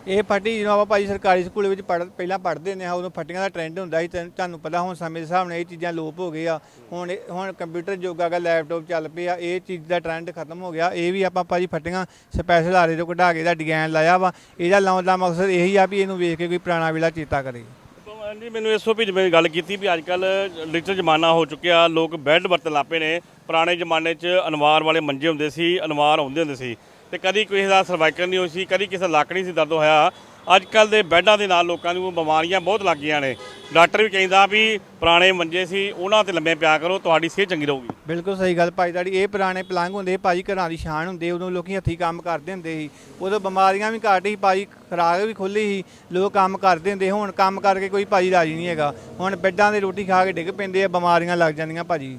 ਇਹ ਫੱਟੀ ਜਦੋਂ ਆਪਾਂ ਭਾਜੀ ਸਰਕਾਰੀ ਸਕੂਲ ਵਿੱਚ ਪੜ੍ਹ ਪਹਿਲਾਂ ਪੜ੍ਹਦੇ ਨੇ ਉਦੋਂ ਫੱਟੀਆਂ ਦਾ ਟ੍ਰੈਂਡ ਹੁੰਦਾ ਸੀ ਤੇ ਤੁਹਾਨੂੰ ਪਤਾ ਹੁਣ ਸਮੇਂ ਦੇ ਹਿਸਾਬ ਨਾਲ ਇਹ ਚੀਜ਼ਾਂ ਲੋਪ ਹੋ ਗਏ ਆ ਹੁਣ ਇਹ- ਹੁਣ ਕੰਪਿਊਟਰ ਯੁੱਗ ਆ ਗਿਆ ਲੈਪਟਾਪ ਚੱਲ ਪਏ ਆ ਇਹ ਚੀਜ਼ ਦਾ ਟ੍ਰੈਂਡ ਖਤਮ ਹੋ ਗਿਆ। ਇਹ ਵੀ ਆਪਾਂ ਭਾਜੀ ਫੱਟੀਆਂ ਸਪੈਸ਼ਲ ਆਰੇ ਤੋਂ ਕਢਾ ਕੇ ਇਹਦਾ ਡਿਜ਼ਾਈਨ ਲਾਇਆ ਵਾ। ਇਹਦਾ ਲਾਉਣ ਦਾ ਮਕਸਦ ਇਹੀ ਆ ਵੀ ਇਹਨੂੰ ਵੇਖ ਕੇ ਕੋਈ ਪੁਰਾਣਾ ਵੇਲਾ ਚੇਤਾ ਕਰੇ। ਜੀ ਮੈਨੂੰ ਇਸ ਤੋਂ ਵੀ ਜਿਵੇਂ ਗੱਲ ਕੀਤੀ ਵੀ ਅੱਜ ਕੱਲ ਡਿਜੀਟਲ ਜ਼ਮਾਨਾ ਹੋ ਚੁੱਕਿਆ, ਲੋਕ ਬੈੱਡ ਵਰਤਣ ਲੱਗ ਪਏ ਨੇ। ਪੁਰਾਣੇ ਜ਼ਮਾਨੇ 'ਚ ਅਨਵਾਰ ਵਾਲੇ ਮੰਜੇ ਹੁੰਦੇ ਸੀ, ਅਨਵਾਰ ਹੁੰਦੇ ਹੁੰਦੇ ਸੀ। ਤੇ ਕਦੀ ਕਿਸੇ ਦਾ ਸਰਵਾਈਕਲ ਨਹੀਂ ਹੋਈ ਸੀ, ਕਦੀ ਕਿਸੇ ਦਾ ਲੱਕ ਨਹੀਂ ਸੀ ਦਰਦ ਹੋਇਆ। ਅੱਜ ਕੱਲ ਦੇ ਬੈੱਡਾਂ ਦੇ ਨਾਲ ਲੋਕਾਂ ਨੂੰ ਬਿਮਾਰੀਆਂ ਬਹੁਤ ਲੱਗ ਗਈਆਂ ਨੇ। ਡਾਕਟਰ ਵੀ ਕਹਿੰਦਾ ਵੀ ਪੁਰਾਣੇ ਮੰਜੇ ਸੀ, ਉਹਨਾਂ ਤੇ ਲੰਮੇ ਪਿਆ ਕਰੋ, ਤੁਹਾਡੀ ਸਿਹਤ ਚੰਗੀ ਰਹੂਗੀ। ਬਿਲਕੁਲ ਸਹੀ ਗੱਲ ਭਾਈ, ਤੁਹਾਡੀ ਇਹ ਪੁਰਾਣੇ ਪਲੰਗ ਹੁੰਦੇ ਸੀ ਭਾਜੀ ਘਰਾਂ ਦੀ ਸ਼ਾਨ ਹੁੰਦੇ, ਉਦੋਂ ਲੋਕੀ ਹੱਥੀਂ ਕੰਮ ਕਰਦੇ ਹੁੰਦੇ ਸੀ। ਉਦੋਂ ਬਿਮਾਰੀਆਂ ਵੀ ਘੱਟ ਸੀ ਭਾਜੀ ਖੁਰਾਕ ਵੀ ਖੁੱਲੀ ਸੀ, ਲੋਕ ਕੰਮ ਕਰਦੇ ਹੁੰਦੇ ਹੁਣ ਕੰਮ ਕਰਕੇ ਕੋਈ ਭਾਜੀ ਰਾਜੀ ਨਹੀਂ ਹੈਗਾ। ਹੁਣ ਬੈੱਡਾਂ ਦੀ ਰੋਟੀ ਖਾ ਕੇ ਡਿੱਗ ਪੈਂਦੇ ਆ, ਬਿਮਾਰੀਆਂ ਲੱਗ ਜਾਂਦੀਆਂ ਭਾਜੀ।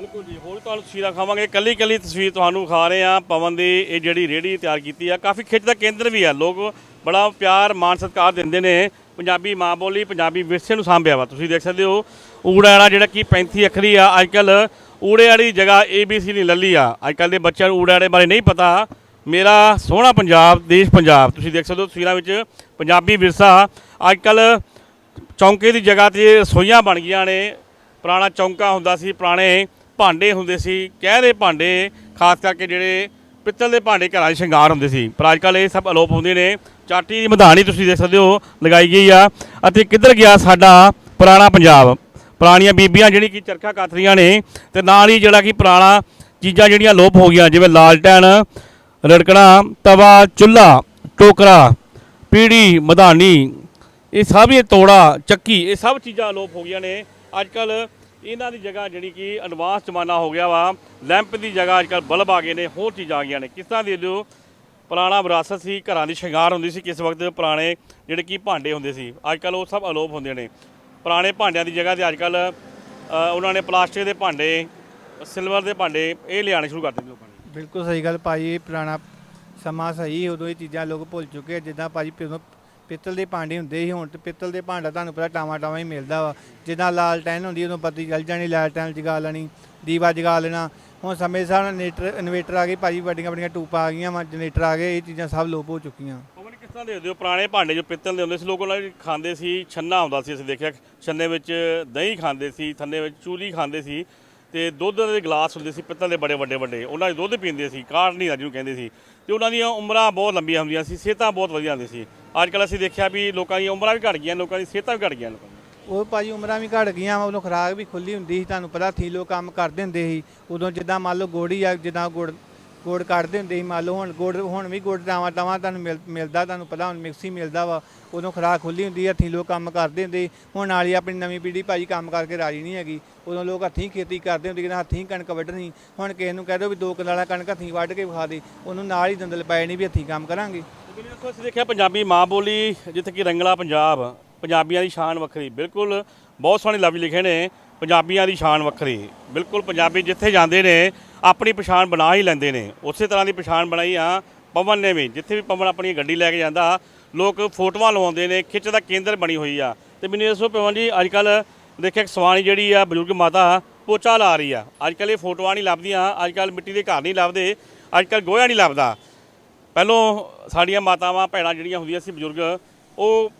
ਬਿਲਕੁਲ ਜੀ, ਹੋਰ ਤੁਹਾਨੂੰ ਤਸਵੀਰਾਂ ਖਾਵਾਂਗੇ। ਕੱਲੀ ਕੱਲੀ ਤਸਵੀਰ ਤੁਹਾਨੂੰ ਖਾ ਰਹੇ ਆ ਪਵਨ ਦੀ ਇਹ ਜਿਹੜੀ ਰੇੜੀ ਤਿਆਰ ਕੀਤੀ ਆ, ਕਾਫੀ ਖਿੱਚ ਦਾ ਕੇਂਦਰ ਵੀ ਆ। ਲੋਕ ਬੜਾ ਪਿਆਰ, ਮਾਣ, ਸਤਿਕਾਰ ਦਿੰਦੇ ਨੇ। ਪੰਜਾਬੀ ਮਾਂ ਬੋਲੀ, ਪੰਜਾਬੀ ਵਿਰਸੇ ਨੂੰ ਸਾਂਭਿਆ ਵਾ। ਤੁਸੀਂ ਦੇਖ ਸਕਦੇ ਹੋ, ਊੜਾ ਵਾਲਾ ਜਿਹੜਾ ਕਿ 35 ਅੱਖਰੀ ਆ। ਅੱਜ ਕੱਲ ਊੜੇ ਵਾਲੀ ਜਗ੍ਹਾ ABC ਨਹੀਂ ਲੱਲੀ ਆ। ਅੱਜ ਕੱਲ ਦੇ ਬੱਚਿਆਂ ਨੂੰ ਊੜੇ ਵਾਲੇ ਬਾਰੇ ਨਹੀਂ ਪਤਾ। ਮੇਰਾ ਸੋਹਣਾ ਪੰਜਾਬ, ਦੇਸ਼ ਪੰਜਾਬ। ਤੁਸੀਂ ਦੇਖ ਸਕਦੇ ਹੋ ਤਸਵੀਰਾਂ ਵਿੱਚ ਪੰਜਾਬੀ ਵਿਰਸਾ। ਅੱਜ ਕੱਲ ਚੌਂਕੇ ਦੀ ਜਗ੍ਹਾ ਤੇ ਰਸੋਈਆਂ ਬਣ ਗਈਆਂ ਨੇ। ਪੁਰਾਣਾ ਚੌਂਕਾ ਹੁੰਦਾ ਸੀ, ਪੁਰਾਣੇ ਭਾਂਡੇ ਹੁੰਦੇ ਸੀ, ਕਹਿ ਦੇ ਭਾਂਡੇ, ਖਾਸ ਕਰਕੇ ਜਿਹੜੇ ਪਿੱਤਲ ਦੇ ਭਾਂਡੇ ਘਰਾਂ 'ਚ ਸ਼ਿੰਗਾਰ ਹੁੰਦੇ ਸੀ। ਪਰ ਅੱਜ ਕੱਲ ਇਹ ਸਭ ਅਲੋਪ ਹੁੰਦੇ ਨੇ। ਚਾਟੀ ਦੀ ਮਧਾਣੀ ਤੁਸੀਂ ਦੇਖ ਸਕਦੇ ਹੋ, ਲਗਾਈ ਗਈ ਆ। ਅਤੇ ਕਿੱਧਰ ਗਿਆ ਸਾਡਾ ਪੁਰਾਣਾ ਪੰਜਾਬ? ਪੁਰਾਣੀਆਂ ਬੀਬੀਆਂ ਜਿਹੜੀ ਕਿ ਚਰਖਾ ਕਾਤਰੀਆਂ ਨੇ, ਤੇ ਨਾਲ ਹੀ ਜਿਹੜਾ ਕਿ ਪੁਰਾਣਾ ਚੀਜ਼ਾਂ ਜਿਹੜੀਆਂ ਲੋਪ ਹੋ ਗਈਆਂ, ਜਿਵੇਂ ਲਾਲਟੈਨ, ਰੜਕਣਾ, ਤਵਾ, ਚੁੱਲ੍ਹਾ, ਟੋਕਰਾ, ਪੀੜੀ ਮਧਾਨੀ ਇਹ ਸਭ ਇਹ ਤੋੜਾ, ਚੱਕੀ, ਇਹ ਸਭ ਚੀਜ਼ਾਂ ਅਲੋਪ ਹੋ ਗਈਆਂ ਨੇ। ਅੱਜ ਕੱਲ ਇਹਨਾਂ ਦੀ ਜਗ੍ਹਾ ਜਿਹੜੀ ਕਿ ਐਡਵਾਂਸ ਜ਼ਮਾਨਾ ਹੋ ਗਿਆ ਵਾ ਲੈਂਪ ਦੀ ਜਗ੍ਹਾ ਅੱਜ ਕੱਲ ਬਲਬ ਆ ਗਏ ਨੇ, ਹੋਰ ਚੀਜ਼ਾਂ ਆ ਗਈਆਂ ਨੇ। ਕਿਸ ਤਰ੍ਹਾਂ ਦੀ ਜੋ ਪੁਰਾਣਾ ਵਿਰਾਸਤ ਸੀ, ਘਰਾਂ ਦੀ ਸ਼ਿੰਗਾਰ ਹੁੰਦੀ ਸੀ, ਕਿਸ ਵਕਤ ਪੁਰਾਣੇ ਜਿਹੜੇ ਕਿ ਭਾਂਡੇ ਹੁੰਦੇ ਸੀ ਅੱਜ ਕੱਲ ਉਹ ਸਭ ਅਲੋਪ ਹੁੰਦੇ ਨੇ। ਪੁਰਾਣੇ ਭਾਂਡਿਆਂ ਦੀ ਜਗ੍ਹਾ ਤੇ ਅੱਜ ਕੱਲ ਉਹਨਾਂ ਨੇ ਪਲਾਸਟਿਕ ਦੇ ਭਾਂਡੇ, ਸਿਲਵਰ ਦੇ ਭਾਂਡੇ ਇਹ ਲਿਆਉਣੇ ਸ਼ੁਰੂ ਕਰ ਦਿੱਤੇ ਲੋਕਾਂ ਨੇ। ਬਿਲਕੁਲ ਸਹੀ ਗੱਲ ਭਾਜੀ ਇਹ ਪੁਰਾਣਾ ਸਮਾਂ ਸਹੀ, ਉਦੋਂ ਇਹ ਚੀਜ਼ਾਂ ਲੋਕ ਭੁੱਲ ਚੁੱਕੇ ਜਿੱਦਾਂ ਭਾਜੀ ਪਹਿਲਾਂ ਪਿੱਤਲ ਦੇ ਭਾਂਡੇ ਹੁੰਦੇ ਸੀ ਹੁਣ ਤੇ ਪਿੱਤਲ ਦੇ ਭਾਂਡਾ ਤੁਹਾਨੂੰ ਪਤਾ ਟਾਵਾ ਟਾਵਾ ਹੀ ਮਿਲਦਾ ਵਾ। ਜਿੱਦਾਂ ਲਾਲਟੈਨ ਹੁੰਦੀ, ਉਦੋਂ ਬੱਤੀ ਜਲ ਜਾਣੀ ਲਾਲਟੈਨ ਜਗਾ ਲੈਣੀ, ਦੀਵਾ ਜਗਾ ਲੈਣਾ। ਹੁਣ ਸਮੇਂ ਸਾਰ ਇਨਵੇਟਰ ਇਨਵੇਟਰ ਆ ਗਏ, ਭਾਜੀ ਵੱਡੀਆਂ ਵੱਡੀਆਂ ਟੂਪਾਂ ਆ ਗਈਆਂ ਵਾ, ਜਨਰੇਟਰ ਆ ਗਏ, ਇਹ ਚੀਜ਼ਾਂ ਸਭ ਲੋਪ ਹੋ ਚੁੱਕੀਆਂ। ਪਵਨ, ਕਿਸ ਤਰ੍ਹਾਂ ਦੇਖਦੇ ਹੋ? ਪੁਰਾਣੇ ਭਾਂਡੇ ਜੋ ਪਿੱਤਲ ਦੇ ਹੁੰਦੇ ਸੀ, ਲੋਕ ਉਹਨਾਂ ਨੂੰ ਖਾਂਦੇ ਸੀ, ਛੰਨਾ ਹੁੰਦਾ ਸੀ, ਅਸੀਂ ਦੇਖਿਆ ਛੰਨੇ ਵਿੱਚ ਦਹੀਂ ਖਾਂਦੇ ਸੀ, ਥੰਨੇ ਵਿੱਚ ਚੂਰੀ ਖਾਂਦੇ ਸੀ ਤੇ ਦੁੱਧ ਦੇ ਗਲਾਸ ਹੁੰਦੇ ਸੀ, ਪਿੱਤਲ ਦੇ ਬੜੇ ਵੱਡੇ ਵੱਡੇ। ਉਹਨਾਂ 'ਚ ਦੁੱਧ ਪੀਂਦੇ ਸੀ ਕਾੜ ਨਹੀਂ ਜਿਹਨੂੰ ਕਹਿੰਦੇ ਸੀ। ਤੇ ਉਹਨਾਂ ਦੀਆਂ ਉਮਰਾਂ ਬਹੁਤ ਲੰਬੀਆਂ ਹੁੰਦੀਆਂ ਸੀ, ਸਿਹਤਾਂ ਬਹੁਤ ਵਧੀਆ ਹੁੰਦੀਆਂ ਸੀ। ਅੱਜ ਕੱਲ੍ਹ ਅਸੀਂ ਦੇਖਿਆ ਵੀ ਲੋਕਾਂ ਦੀਆਂ ਉਮਰਾਂ ਵੀ ਘਟ ਗਈਆਂ, ਲੋਕਾਂ ਦੀ ਸਿਹਤਾਂ ਵੀ ਘਟ ਗਈਆਂ ਲੋਕਾਂ ਦੀਆਂ। ਉਹ ਭਾਜੀ ਉਮਰਾਂ ਵੀ ਘਟ ਗਈਆਂ ਵਾ ਉਦੋਂ ਖੁਰਾਕ ਵੀ ਖੁੱਲੀ ਹੁੰਦੀ ਸੀ, ਤੁਹਾਨੂੰ ਪਤਾ ਥੀ ਲੋਕ ਕੰਮ ਕਰਦੇ ਹੁੰਦੇ ਸੀ। ਉਦੋਂ ਜਿੱਦਾਂ ਮੰਨ ਲਓ ਗੋੜੀ ਆ, ਜਿੱਦਾਂ ਗੁੜ ਗੁੜ ਕੱਢਦੇ ਹੁੰਦੇ ਸੀ, ਮੰਨ ਲਓ ਹੁਣ ਗੁੜ, ਹੁਣ ਵੀ ਗੁੜ ਟਾਵਾਂ ਟਾਵਾਂ ਤੁਹਾਨੂੰ ਮਿਲ- ਮਿਲਦਾ ਤੁਹਾਨੂੰ ਪਤਾ, ਹੁਣ ਮਿਕਸੀ ਮਿਲਦਾ ਵਾ, ਉਦੋਂ ਖੁਰਾਕ ਖੁੱਲੀ ਹੁੰਦੀ ਆ ਹੱਥੀਂ ਲੋਕ ਕੰਮ ਕਰਦੇ ਹੁੰਦੇ ਸੀ। ਹੁਣ ਨਾਲੀ ਆਪਣੀ ਨਵੀਂ ਪੀੜ੍ਹੀ ਭਾਜੀ ਕੰਮ ਕਰਕੇ ਰਾਜੀ ਨਹੀਂ ਹੈਗੀ, ਉਦੋਂ ਲੋਕ ਹੱਥੀਂ ਖੇਤੀ ਕਰਦੇ ਹੁੰਦੇ ਕਿ ਹੱਥੀਂ ਕਣਕ ਵੱਢਣੀ, ਹੁਣ ਕਿਸੇ ਨੂੰ ਕਹਿ ਦਿਓ ਵੀ ਦੋ ਕਨਾਲਾ ਕਣਕ ਹੱਥੀਂ ਵੱਢ ਕੇ ਵਿਖਾ ਦੇ, ਉਹਨੂੰ ਨਾਲ ਹੀ ਦੰਦਲ ਪੈ ਨਹੀਂ ਵੀ ਹੱਥੀਂ ਕੰਮ ਕਰਾਂਗੇ ਤੇ ਦੇਖੋ ਅਸੀਂ ਦੇਖਿਆ ਪੰਜਾਬੀ ਮਾਂ ਬੋਲੀ, ਜਿੱਥੇ ਕਿ ਰੰਗਲਾ ਪੰਜਾਬ, ਪੰਜਾਬੀਆਂ ਦੀ ਸ਼ਾਨ ਵੱਖਰੀ, ਬਿਲਕੁਲ ਬਹੁਤ ਸੋਹਣੇ ਲਫ਼ਜ਼ ਲਿਖੇ ਨੇ ਪੰਜਾਬੀਆਂ ਦੀ ਸ਼ਾਨ ਵੱਖਰੀ। ਬਿਲਕੁਲ ਪੰਜਾਬੀ ਜਿੱਥੇ ਜਾਂਦੇ ਨੇ, ਆਪਣੀ ਪਛਾਣ ਬਣਾ ਹੀ ਲੈਂਦੇ ਨੇ। ਉਸੇ ਤਰ੍ਹਾਂ ਦੀ ਪਛਾਣ ਬਣਾਈ ਆ ਪਵਨ ਨੇ ਵੀ। ਜਿੱਥੇ ਵੀ ਪਵਨ ਆਪਣੀ ਗੱਡੀ ਲੈ ਕੇ ਜਾਂਦਾ, ਲੋਕ ਫੋਟੋਆਂ ਲਵਾਉਂਦੇ ਨੇ, ਖਿੱਚ ਦਾ ਕੇਂਦਰ ਬਣੀ ਹੋਈ ਆ। ਤੇ ਮੈਨੂੰ ਇਹ ਦੱਸੋ ਪਵਨ ਜੀ ਅੱਜ ਕੱਲ ਦੇਖਿਆ ਸਵਾਣੀ ਜਿਹੜੀ ਆ, ਬਜ਼ੁਰਗ ਮਾਤਾ, ਪੋਚਾ ਲਾ ਰਹੀ ਆ। ਅੱਜ ਕੱਲ ਇਹ ਫੋਟੋਆਂ ਨਹੀਂ ਲੱਭਦੀਆਂ ਅੱਜ ਕੱਲ ਮਿੱਟੀ ਦੇ ਘਰ ਨਹੀਂ ਲੱਭਦੇ ਅੱਜ ਕੱਲ ਗੋਹਾ ਨਹੀਂ ਲੱਭਦਾ। ਪਹਿਲੋਂ ਸਾਡੀਆਂ ਮਾਤਾਵਾਂ, ਭੈਣਾਂ ਜਿਹੜੀਆਂ ਹੁੰਦੀਆਂ ਸੀ ਬਜ਼ੁਰਗ, ਉਹ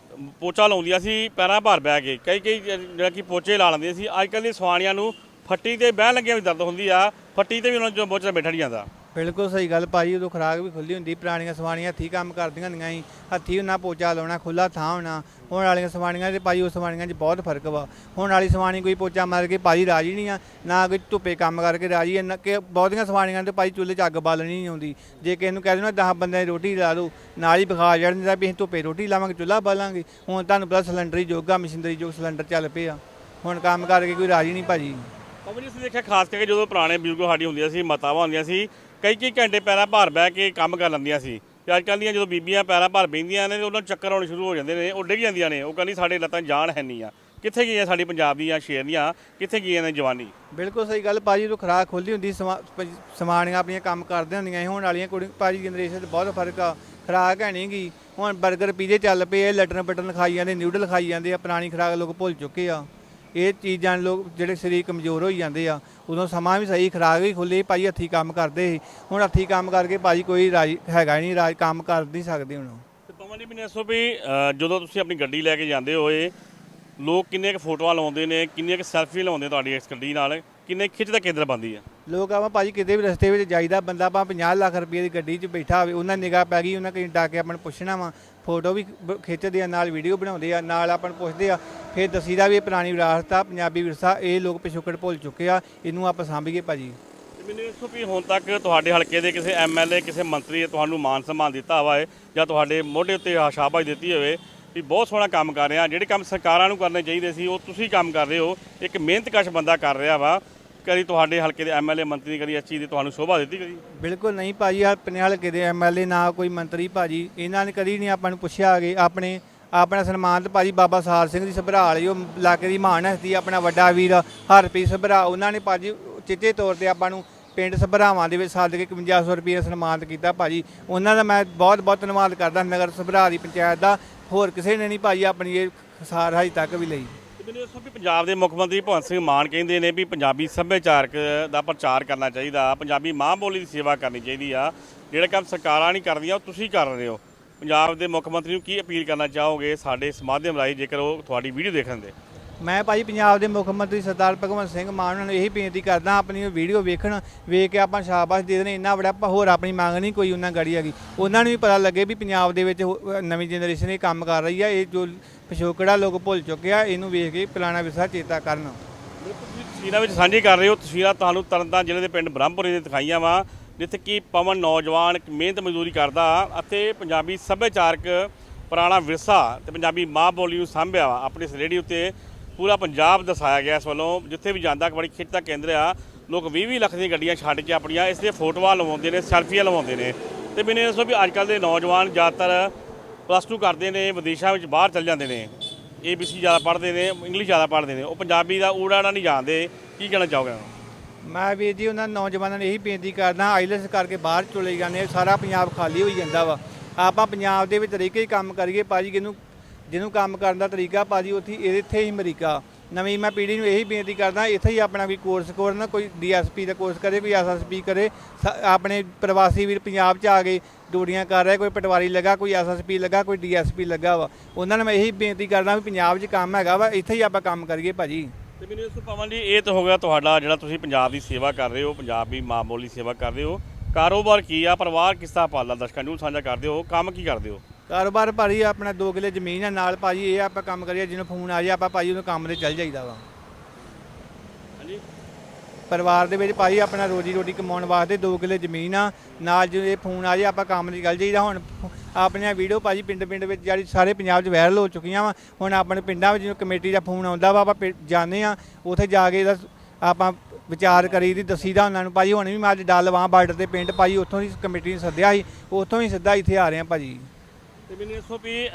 ਪੋਚਾ ਲਾਉਂਦੀਆਂ ਸੀ, ਪੈਰਾਂ ਭਾਰ ਬਹਿ ਕੇ। ਕਈ ਕਈ ਜਿਹੜਾ ਕਿ ਪੋਚੇ ਲਾ ਲੈਂਦੀਆਂ ਸੀ। ਅੱਜ ਕੱਲ੍ਹ ਦੀ ਸਵਾਣੀਆਂ ਨੂੰ ਫੱਟੀ ਤੇ ਬਹਿਣ ਲੱਗਿਆ ਵੀ ਦਰਦ ਹੁੰਦੀ ਆ। ਫੱਟੀ ਤੇ ਵੀ ਉਹਨਾਂ ਨੂੰ ਬੋਚਾ ਬੈਠਾ ਨਹੀਂ ਜਾਂਦਾ। ਬਿਲਕੁਲ ਸਹੀ ਗੱਲ ਭਾਜੀ ਉਦੋਂ ਖੁਰਾਕ ਵੀ ਖੁੱਲੀ ਹੁੰਦੀ ਪੁਰਾਣੀਆਂ ਸਵਾਣੀਆਂ ਹੱਥੀਂ ਕੰਮ ਕਰਦੀਆਂ ਹੁੰਦੀਆਂ ਸੀ ਹੱਥੀਂ ਉਹਨਾਂ ਪੋਚਾ ਲਾਉਣਾ ਖੁੱਲਾ ਥਾਂ ਹੋਣਾ ਹੁਣ ਵਾਲੀਆਂ ਸਵਾਣੀਆਂ ਤੇ ਭਾਜੀ ਉਸ ਸਵਾਣੀਆਂ 'ਚ ਬਹੁਤ ਫ਼ਰਕ ਵਾ ਹੁਣ ਵਾਲੀ ਸਵਾਣੀ ਕੋਈ ਪੋਚਾ ਮਾਰ ਕੇ ਭਾਜੀ ਰਾਜੀ ਨਹੀਂ ਆ ਨਾ ਕੋਈ ਧੁੱਪੇ ਕੰਮ ਕਰਕੇ ਰਾਜੀ ਆ, ਨਾ ਕਿ ਬਹੁਤੀਆਂ ਸਵਾਣੀਆਂ ਤੇ ਭਾਜੀ ਚੁੱਲ੍ਹੇ 'ਚ ਅੱਗ ਬਾਲਣੀ ਨਹੀਂ ਆਉਂਦੀ ਜੇ ਕਿਸੇ ਨੂੰ ਕਹਿ ਦੇਣਾ 10 ਬੰਦਿਆਂ ਦੀ ਰੋਟੀ ਲਾ ਦਿਓ ਨਾਲ ਹੀ ਬੁਖਾਰ ਚੜ੍ਹਨ ਜਾਂਦਾ ਵੀ ਅਸੀਂ ਧੁੱਪੇ ਰੋਟੀ ਲਾਵਾਂਗੇ ਚੁੱਲ੍ਹਾ ਬਾਲਾਂਗੇ ਹੁਣ ਤੁਹਾਨੂੰ ਪਤਾ ਸਿਲੰਡਰੀ ਯੋਗਾ ਮਸ਼ੀਨਰੀ ਯੋਗ ਸਿਲੰਡਰ ਚੱਲ ਪਏ ਆ ਹੁਣ ਕੰਮ ਕਰਕੇ ਕੋਈ ਰਾਜੀ ਨਹੀਂ ਭਾਜੀ। ਪਵਨ ਜੀ ਤੁਸੀਂ ਦੇਖਿਆ ਖਾਸ ਕਰਕੇ ਜਦੋਂ ਪੁਰਾਣੇ ਬਜ਼ੁਰਗ ਸਾਡੀ ਹੁੰਦੀਆਂ ਸੀ ਮਾਤਾਵਾਂ ਹੁੰਦੀਆਂ ਸੀ ਕਈ ਕਈ ਘੰਟੇ ਪੈਰਾਂ ਭਾਰ ਬਹਿ ਕੇ ਕੰਮ ਕਰ ਲੈਂਦੀਆਂ ਸੀ। ਤੇ ਅੱਜ ਕੱਲ੍ਹ ਦੀਆਂ ਜਦੋਂ ਬੀਬੀਆਂ ਪੈਰਾਂ ਭਾਰ ਬਹਿੰਦੀਆਂ ਨੇ ਤੇ ਉਹਨਾਂ ਨੂੰ ਚੱਕਰ ਆਉਣੇ ਸ਼ੁਰੂ ਹੋ ਜਾਂਦੇ ਨੇ, ਉਹ ਡਿੱਗ ਜਾਂਦੀਆਂ ਨੇ। ਉਹ ਕਹਿੰਦੀ ਸਾਡੇ ਲੱਤਾਂ 'ਚ ਜਾਨ ਹੈ ਨਹੀਂ ਆ। ਕਿੱਥੇ ਗਈਆਂ ਸਾਡੀ ਪੰਜਾਬ ਦੀਆਂ ਸ਼ੇਰਨੀਆਂ ਕਿੱਥੇ ਗਈਆਂ ਨੇ ਜਵਾਨੀ? ਬਿਲਕੁਲ ਸਹੀ ਗੱਲ, ਭਾਜੀ ਤੋਂ ਖੁਰਾਕ ਖੋਲੀ ਹੁੰਦੀ, ਸਮਾ- ਪ- ਸਮਾਣੀਆਂ ਆਪਣੀਆਂ ਕੰਮ ਕਰਦੇ ਹੁੰਦੀਆਂ ਹੁਣ ਵਾਲੀਆਂ ਕੁੜੀ ਭਾਜੀ ਜਨਰੇਸ਼ਨ 'ਚ ਬਹੁਤ ਫ਼ਰਕ ਆ। ਖੁਰਾਕ ਹੈ ਨਹੀਂ ਗੀ। ਹੁਣ 버ਗਰ ਪੀਜ਼ੇ ਚੱਲ ਪਏ ਲੱਟਣ ਲਟਰਨ ਖਾਈ ਜਾਂਦੇ ਨਿਊਡਲ ਖਾਈ ਜਾਂਦੇ ਆ, ਪੁਰਾਣੀ ਖੁਰਾਕ ਲੋਕ ਭੁੱਲ ਚੁੱਕੇ ਆ। ਇਹ ਚੀਜ਼ਾਂ ਲੋਕ ਜਿਹੜੇ ਸਰੀਰ ਕਮਜ਼ੋਰ ਹੋਈ ਜਾਂਦੇ ਆ ਉਦੋਂ ਸਮਾਂ ਵੀ ਸਹੀ ਖੁਰਾਕ ਵੀ ਖੁੱਲੀ ਭਾਜੀ ਹੱਥੀਂ ਕੰਮ ਕਰਦੇ ਸੀ। ਹੁਣ ਹੱਥੀਂ ਕੰਮ ਕਰਕੇ ਭਾਜੀ ਕੋਈ ਰਾਜ ਹੈਗਾ ਹੀ ਨਹੀਂ ਰਾਜ ਕੰਮ ਕਰ ਨਹੀਂ ਸਕਦੇ ਹੁਣ ਤੇ ਪਵਨ ਜੀ ਮੈਨੂੰ ਦੱਸੋ ਵੀ ਜਦੋਂ ਤੁਸੀਂ ਆਪਣੀ ਗੱਡੀ ਲੈ ਕੇ ਜਾਂਦੇ ਹੋਏ ਲੋਕ ਕਿੰਨੇ ਕੁ ਫੋਟੋਆਂ ਲਾਉਂਦੇ ਨੇ ਕਿੰਨੀਆਂ ਕੁ ਸੈਲਫੀ ਲਾਉਂਦੇ ਤੁਹਾਡੀ ਇਸ ਗੱਡੀ ਨਾਲ ਕਿੰਨੇ ਖਿੱਚ ਦਾ ਕੇਂਦਰ ਬਣਦੀ ਆ? ਲੋਕ ਆਵਾ ਭਾਜੀ ਕਿਤੇ ਵੀ ਰਸਤੇ ਵਿੱਚ ਜਾਈਦਾ ਬੰਦਾ ਆਪਾਂ 50 ਲੱਖ ਰੁਪਏ ਦੀ ਗੱਡੀ 'ਚ ਬੈਠਾ ਹੋਵੇ ਉਹਨਾਂ ਨਿਗਾਹ ਪੈ ਗਈ ਉਹਨਾਂ ਕਹੀਂ ਡਾਕੇ ਆਪਾਂ ਨੂੰ ਪੁੱਛਣਾ ਵਾ ਫੋਟੋ ਵੀ ਬ- ਖਿੱਚਦੇ ਆ, ਨਾਲ ਵੀਡੀਓ ਬਣਾਉਂਦੇ ਆ, ਨਾਲ ਆਪਾਂ ਨੂੰ ਪੁੱਛਦੇ ਆ, ਫਿਰ ਦਸੀਦਾ ਵੀ ਇਹ ਪੁਰਾਣੀ ਵਿਰਾਸਤ ਆ, ਪੰਜਾਬੀ ਵਿਰਸਾ, ਇਹ ਲੋਕ ਪਿਛੋਕੜ ਭੁੱਲ ਚੁੱਕੇ ਆ, ਇਹਨੂੰ ਆਪਾਂ ਸਾਂਭੀਏ ਭਾਜੀ। ਤੇ ਮੈਨੂੰ ਦੱਸੋ ਵੀ ਹੁਣ ਤੱਕ ਤੁਹਾਡੇ ਹਲਕੇ ਦੇ ਕਿਸੇ ਐਮਐਲਏ ਕਿਸੇ ਮੰਤਰੀ ਨੇ ਤੁਹਾਨੂੰ ਮਾਨ ਸਨਮਾਨ ਦਿੱਤਾ ਵਾ ਹੈ ਜਾਂ ਤੁਹਾਡੇ ਮੋਢੇ ਉੱਤੇ ਆਹ ਸ਼ਾਬਾਸ਼ ਦਿੱਤੀ ਹੋਵੇ, ਵੀ ਬਹੁਤ ਸੋਹਣਾ ਕੰਮ ਕਰ ਰਿਹਾ, ਜਿਹੜੇ ਕੰਮ ਸਰਕਾਰਾਂ ਨੂੰ ਕਰਨੇ ਚਾਹੀਦੇ ਸੀ, ਉਹ ਤੁਸੀਂ ਕੰਮ ਕਰ ਰਹੇ ਹੋ, ਇੱਕ ਮਿਹਨਤਕਸ਼ ਬੰਦਾ ਕਰ ਰਿਹਾ ਵਾ ਕਦੀ ਤੁਹਾਡੇ ਹਲਕੇ ਦੇ ਐਮਐਲਏ ਮੰਤਰੀ ਕਦੀ ਇਸ ਚੀਜ਼ ਦੀ ਤੁਹਾਨੂੰ ਸ਼ੋਭਾ ਦਿੱਤੀ ਕਦੀ? ਬਿਲਕੁਲ ਨਹੀਂ ਭਾਜੀ ਆਪਣੇ ਹਲਕੇ ਦੇ ਐਮਐਲਏ ਨਾ ਕੋਈ ਮੰਤਰੀ ਭਾਜੀ। ਇਹਨਾਂ ਨੇ ਕਦੀ ਨਹੀਂ ਆਪਾਂ ਨੂੰ ਪੁੱਛਿਆ ਕਿ ਆਪਣੇ, ਆਪਣਾ ਸਨਮਾਨ ਤਾਂ ਭਾਜੀ ਬਾਬਾ ਸਾਲ ਸਿੰਘ ਦੀ ਸਭਰਾਲ ਹੀ ਉਹ ਇਲਾਕੇ ਦੀ ਮਾਨ ਹਸਤੀ, ਆਪਣਾ ਵੱਡਾ ਵੀਰ ਹਰਪ੍ਰੀਤ ਸਭਰਾ, ਉਹਨਾਂ ਨੇ ਭਾਜੀ ਚਿੱਟੇ ਤੌਰ ਤੇ ਆਪਾਂ ਨੂੰ ਪਿੰਡ ਸਭਰਾਵਾਂ ਦੇ ਵਿੱਚ ਸੱਦ ਕੇ 5100 ਰੁਪਏ ਦਾ ਸਨਮਾਨਿਤ ਕੀਤਾ ਭਾਜੀ। ਉਹਨਾਂ ਦਾ ਮੈਂ ਬਹੁਤ ਬਹੁਤ ਧੰਨਵਾਦ ਕਰਦਾ ਨਗਰ ਸਭਰਾ ਦੀ ਪੰਚਾਇਤ ਦਾ। ਹੋਰ ਕਿਸੇ ਨੇ ਨਹੀਂ ਭਾਜੀ ਆਪਣੀ ਇਹ ਸਾਰ ਹਜੇ ਤੱਕ ਵੀ ਲਈ। ਤੇ ਮੈਨੂੰ ਦੱਸੋ ਵੀ ਪੰਜਾਬ ਦੇ ਮੁੱਖ ਮੰਤਰੀ ਭਗਵੰਤ ਸਿੰਘ ਮਾਨ ਕਹਿੰਦੇ ਨੇ ਵੀ ਪੰਜਾਬੀ ਸੱਭਿਆਚਾਰਕ ਦਾ ਪ੍ਰਚਾਰ ਕਰਨਾ ਚਾਹੀਦਾ, ਪੰਜਾਬੀ ਮਾਂ ਬੋਲੀ ਦੀ ਸੇਵਾ ਕਰਨੀ ਚਾਹੀਦੀ ਆ। ਜਿਹੜੇ ਕੰਮ ਸਰਕਾਰਾਂ ਨਹੀਂ ਕਰਦੀਆਂ, ਉਹ ਤੁਸੀਂ ਕਰ ਰਹੇ ਹੋ। ਪੰਜਾਬ ਦੇ ਮੁੱਖ ਮੰਤਰੀ ਨੂੰ ਕੀ ਅਪੀਲ ਕਰਨਾ ਚਾਹੋਗੇ ਸਾਡੇ ਇਸ ਮਾਧਿਅਮ ਰਾਹੀਂ, ਜੇਕਰ ਉਹ ਤੁਹਾਡੀ ਵੀਡੀਓ ਦੇਖਣ ਦੇ? ਮੈਂ ਭਾਜੀ ਪੰਜਾਬ ਦੇ ਮੁੱਖ ਮੰਤਰੀ ਸਰਦਾਰ ਭਗਵੰਤ ਸਿੰਘ ਮਾਨ ਨੂੰ ਇਹੀ ਬੇਨਤੀ ਕਰਦਾ, ਆਪਣੀ ਵੀਡੀਓ ਵੇਖਣ, ਵੇਖ ਕੇ ਆਪਾਂ ਸ਼ਾਬਾਸ਼ ਦੇ ਦੇਣੇ, ਇੰਨਾ ਬੜਾ ਹੋਰ ਆਪਣੀ ਮੰਗ ਨਹੀਂ ਕੋਈ ਉਹਨਾਂ ਗੜੀ ਹੈਗੀ। ਉਹਨਾਂ ਨੂੰ ਵੀ ਪਤਾ ਲੱਗੇ ਵੀ ਪੰਜਾਬ ਦੇ ਵਿੱਚ ਹੋ- ਨਵੀਂ ਜਨਰੇਸ਼ਨ ਇਹ ਕੰਮ ਕਰ ਰਹੀ ਹੈ ਇਹ ਜੋ ਪਿਛੋਕੜਾ ਲੋਕ ਭੁੱਲ ਚੁੱਕੇ ਆ, ਇਹਨੂੰ ਵੇਖ ਕੇ ਪੁਰਾਣਾ ਵਿਰਸਾ ਚੇਤਾ ਕਰਨ। ਤੁਸੀਂ ਤਸਵੀਰਾਂ ਵਿੱਚ ਸਾਂਝੀ ਕਰ ਰਹੇ ਹੋ, ਤਸਵੀਰਾਂ ਤੁਹਾਨੂੰ ਤਰਨਤਾਰਨ ਜ਼ਿਲ੍ਹੇ ਦੇ ਪਿੰਡ ਬ੍ਰਹਮਪੁਰੇ ਦੇ ਦਿਖਾਈਆਂ ਵਾ, ਜਿੱਥੇ ਕਿ ਪਵਨ ਨੌਜਵਾਨ ਮਿਹਨਤ ਮਜ਼ਦੂਰੀ ਕਰਦਾ ਅਤੇ ਪੰਜਾਬੀ ਸੱਭਿਆਚਾਰਕ ਪੁਰਾਣਾ ਵਿਰਸਾ ਤੇ ਪੰਜਾਬੀ ਮਾਂ ਬੋਲੀ ਨੂੰ ਸਾਂਭਿਆ ਵਾ, ਆਪਣੀ ਇਸ ਰੇਡੀਓ ਤੇ ਪੂਰਾ ਪੰਜਾਬ ਦਰਸਾਇਆ ਗਿਆ ਇਸ ਵੱਲੋਂ, ਜਿੱਥੇ ਵੀ ਜਾਂਦਾ ਬੜੀ ਖਿੱਚ ਦਾ ਕੇਂਦਰ ਆ, ਲੋਕ 20-20 ਲੱਖ ਦੀਆਂ ਗੱਡੀਆਂ ਛੱਡ ਕੇ ਆਪਣੀਆਂ ਇਸ ਦੀਆਂ ਫੋਟੋਆਂ ਲਵਾਉਂਦੇ ਨੇ, ਸੈਲਫੀਆਂ ਲਵਾਉਂਦੇ ਨੇ। ਤੇ ਮੈਨੂੰ ਇਹ ਦੱਸੋ ਵੀ ਅੱਜ ਕੱਲ੍ਹ ਦੇ ਨੌਜਵਾਨ ਜ਼ਿਆਦਾਤਰ ਪਲੱਸ 2 ਕਰਦੇ ਨੇ, ਵਿਦੇਸ਼ਾਂ ਵਿੱਚ ਬਾਹਰ ਚਲ ਜਾਂਦੇ ਨੇ। ਏਬੀਸੀ ਜ਼ਿਆਦਾ ਪੜ੍ਹਦੇ ਨੇ ਇੰਗਲਿਸ਼ ਜ਼ਿਆਦਾ ਪੜ੍ਹਦੇ ਨੇ। ਉਹ ਪੰਜਾਬੀ ਦਾ ਊੜਾ ਨਹੀਂ ਜਾਣਦੇ। ਕੀ ਕਹਿਣਾ ਚਾਹੋਗੇ? ਮੈਂ ਵੀਰ ਜੀ, ਉਹਨਾਂ ਨੌਜਵਾਨਾਂ ਨੂੰ ਇਹੀ ਬੇਨਤੀ ਕਰਦਾ, ਆਈਲੈਂਸ ਕਰਕੇ ਬਾਹਰ ਚਲੇ ਜਾਂਦੇ ਸਾਰਾ ਪੰਜਾਬ ਖਾਲੀ ਹੋਈ ਜਾਂਦਾ ਵਾ। ਆਪਾਂ ਪੰਜਾਬ ਦੇ ਵਿੱਚ ਰਹਿ ਕੇ ਹੀ ਕੰਮ ਕਰੀਏ, ਭਾਜੀ ਜਿਹਨੂੰ ਜਿਹਨੂੰ ਕੰਮ ਕਰਨ ਦਾ ਤਰੀਕਾ ਭਾਜੀ ਉੱਥੇ ਇੱਥੇ ਹੀ ਅਮਰੀਕਾ। ਨਵੀਂ ਮੈਂ ਪੀੜ੍ਹੀ ਨੂੰ ਇਹੀ ਬੇਨਤੀ ਕਰਦਾ, ਇੱਥੇ ਹੀ ਆਪਣਾ ਕੋਈ ਕੋਰਸ ਕਰਨ ਕੋਈ ਡੀਐਸਪੀ ਦਾ ਕੋਰਸ ਕਰੇ, ਕੋਈ ਐਸਐਸਪੀ ਕਰੇ। ਆਪਣੇ ਪ੍ਰਵਾਸੀ ਵੀਰ ਪੰਜਾਬ 'ਚ ਆ ਗਏ ਡਿਊਟੀਆਂ ਕਰ ਰਿਹਾ, ਕੋਈ ਪਟਵਾਰੀ ਲੱਗਾ, ਕੋਈ ਐਸਐਸਪੀ ਲੱਗਾ, ਕੋਈ ਡੀਐਸਪੀ ਲੱਗਾ ਵਾ। ਉਹਨਾਂ ਨੂੰ ਮੈਂ ਇਹੀ ਬੇਨਤੀ ਕਰਦਾ ਵੀ ਪੰਜਾਬ 'ਚ ਕੰਮ ਹੈਗਾ ਵਾ, ਇੱਥੇ ਹੀ ਆਪਾਂ ਕੰਮ ਕਰੀਏ ਭਾਜੀ। ਤੇ ਮੈਨੂੰ ਇਸ ਤੋਂ ਪਵਨ ਜੀ, ਇਹ ਤਾਂ ਹੋ ਗਿਆ ਤੁਹਾਡਾ ਜਿਹੜਾ ਤੁਸੀਂ ਪੰਜਾਬ ਦੀ ਸੇਵਾ ਕਰ ਰਹੇ ਹੋ, ਪੰਜਾਬੀ ਮਾਂ ਬੋਲੀ ਸੇਵਾ ਕਰ ਰਹੇ ਹੋ। ਕਾਰੋਬਾਰ ਕੀ ਆ, ਪਰਿਵਾਰ ਕਿਸ ਤਰ੍ਹਾਂ ਪਾਲਦਾ? ਦਰਸ਼ਕਾਂ ਨੂੰ ਸਾਂਝਾ ਕਰਦੇ ਹੋ ਕੰਮ ਕੀ ਕਰਦੇ ਹੋ? ਕਾਰੋਬਾਰ ਭਾਜੀ ਆਪਣਾ 2 ਕਿੱਲੇ ਜ਼ਮੀਨ ਹੈ ਨਾਲ ਭਾਜੀ ਇਹ ਆਪਾਂ ਕੰਮ ਕਰੀਏ ਜਿਹਨੂੰ ਫੋਨ ਆ ਜਾਏ ਆਪਾਂ ਭਾਜੀ ਉਹਨੂੰ ਕੰਮ ਤੇ ਚੱਲ ਜਾਈਦਾ ਵਾ। ਹਾਂਜੀ। ਪਰਿਵਾਰ ਦੇ ਵਿੱਚ ਭਾਈ ਆਪਣਾ ਰੋਜੀ ਰੋਟੀ ਕਮਾਉਣ ਵਾਸਤੇ 2 ਕਿੱਲੇ ਜ਼ਮੀਨ ਆ ਨਾਲ ਜੇ ਇਹ ਫੋਨ ਆ ਜਾਏ ਆਪਾਂ ਕੰਮ ਤੇ ਚੱਲ ਜਾਈਦਾ। ਹੁਣ ਆਪਣੀਆਂ ਵੀਡੀਓ ਭਾਜੀ ਪਿੰਡ ਪਿੰਡ ਵਿੱਚ ਜਿਹੜੀ ਸਾਰੇ ਪੰਜਾਬ 'ਚ ਵਾਇਰਲ ਹੋ ਚੁੱਕੀਆਂ ਵਾ ਹੁਣ ਆਪਣੇ ਪਿੰਡਾਂ ਵਿੱਚ ਜਦੋਂ ਕਮੇਟੀ ਦਾ ਫੋਨ ਆਉਂਦਾ ਵਾ ਆਪਾਂ ਜਾਂਦੇ ਆ ਉੱਥੇ ਜਾ ਕੇ ਇਹਦਾ ਆਪਾਂ ਵਿਚਾਰ ਕਰੀ ਦੀ ਦਸੀਦਾ ਉਹਨਾਂ ਨੂੰ। ਭਾਜੀ ਹੁਣ ਵੀ ਮੈਂ ਅੱਜ ਡੱਲਵਾਂ ਬਾਰਡਰ ਤੇ ਪਿੰਡ ਭਾਜੀ ਉੱਥੋਂ ਦੀ ਕਮੇਟੀ ਨੇ ਸੱਦਿਆ ਸੀ ਉੱਥੋਂ ਹੀ ਸਿੱਧਾ ਇੱਥੇ ਆ ਰਹੇ ਆ ਭਾਜੀ। ਤੇ ਮੈਨੂੰ ਦੱਸੋ ਵੀ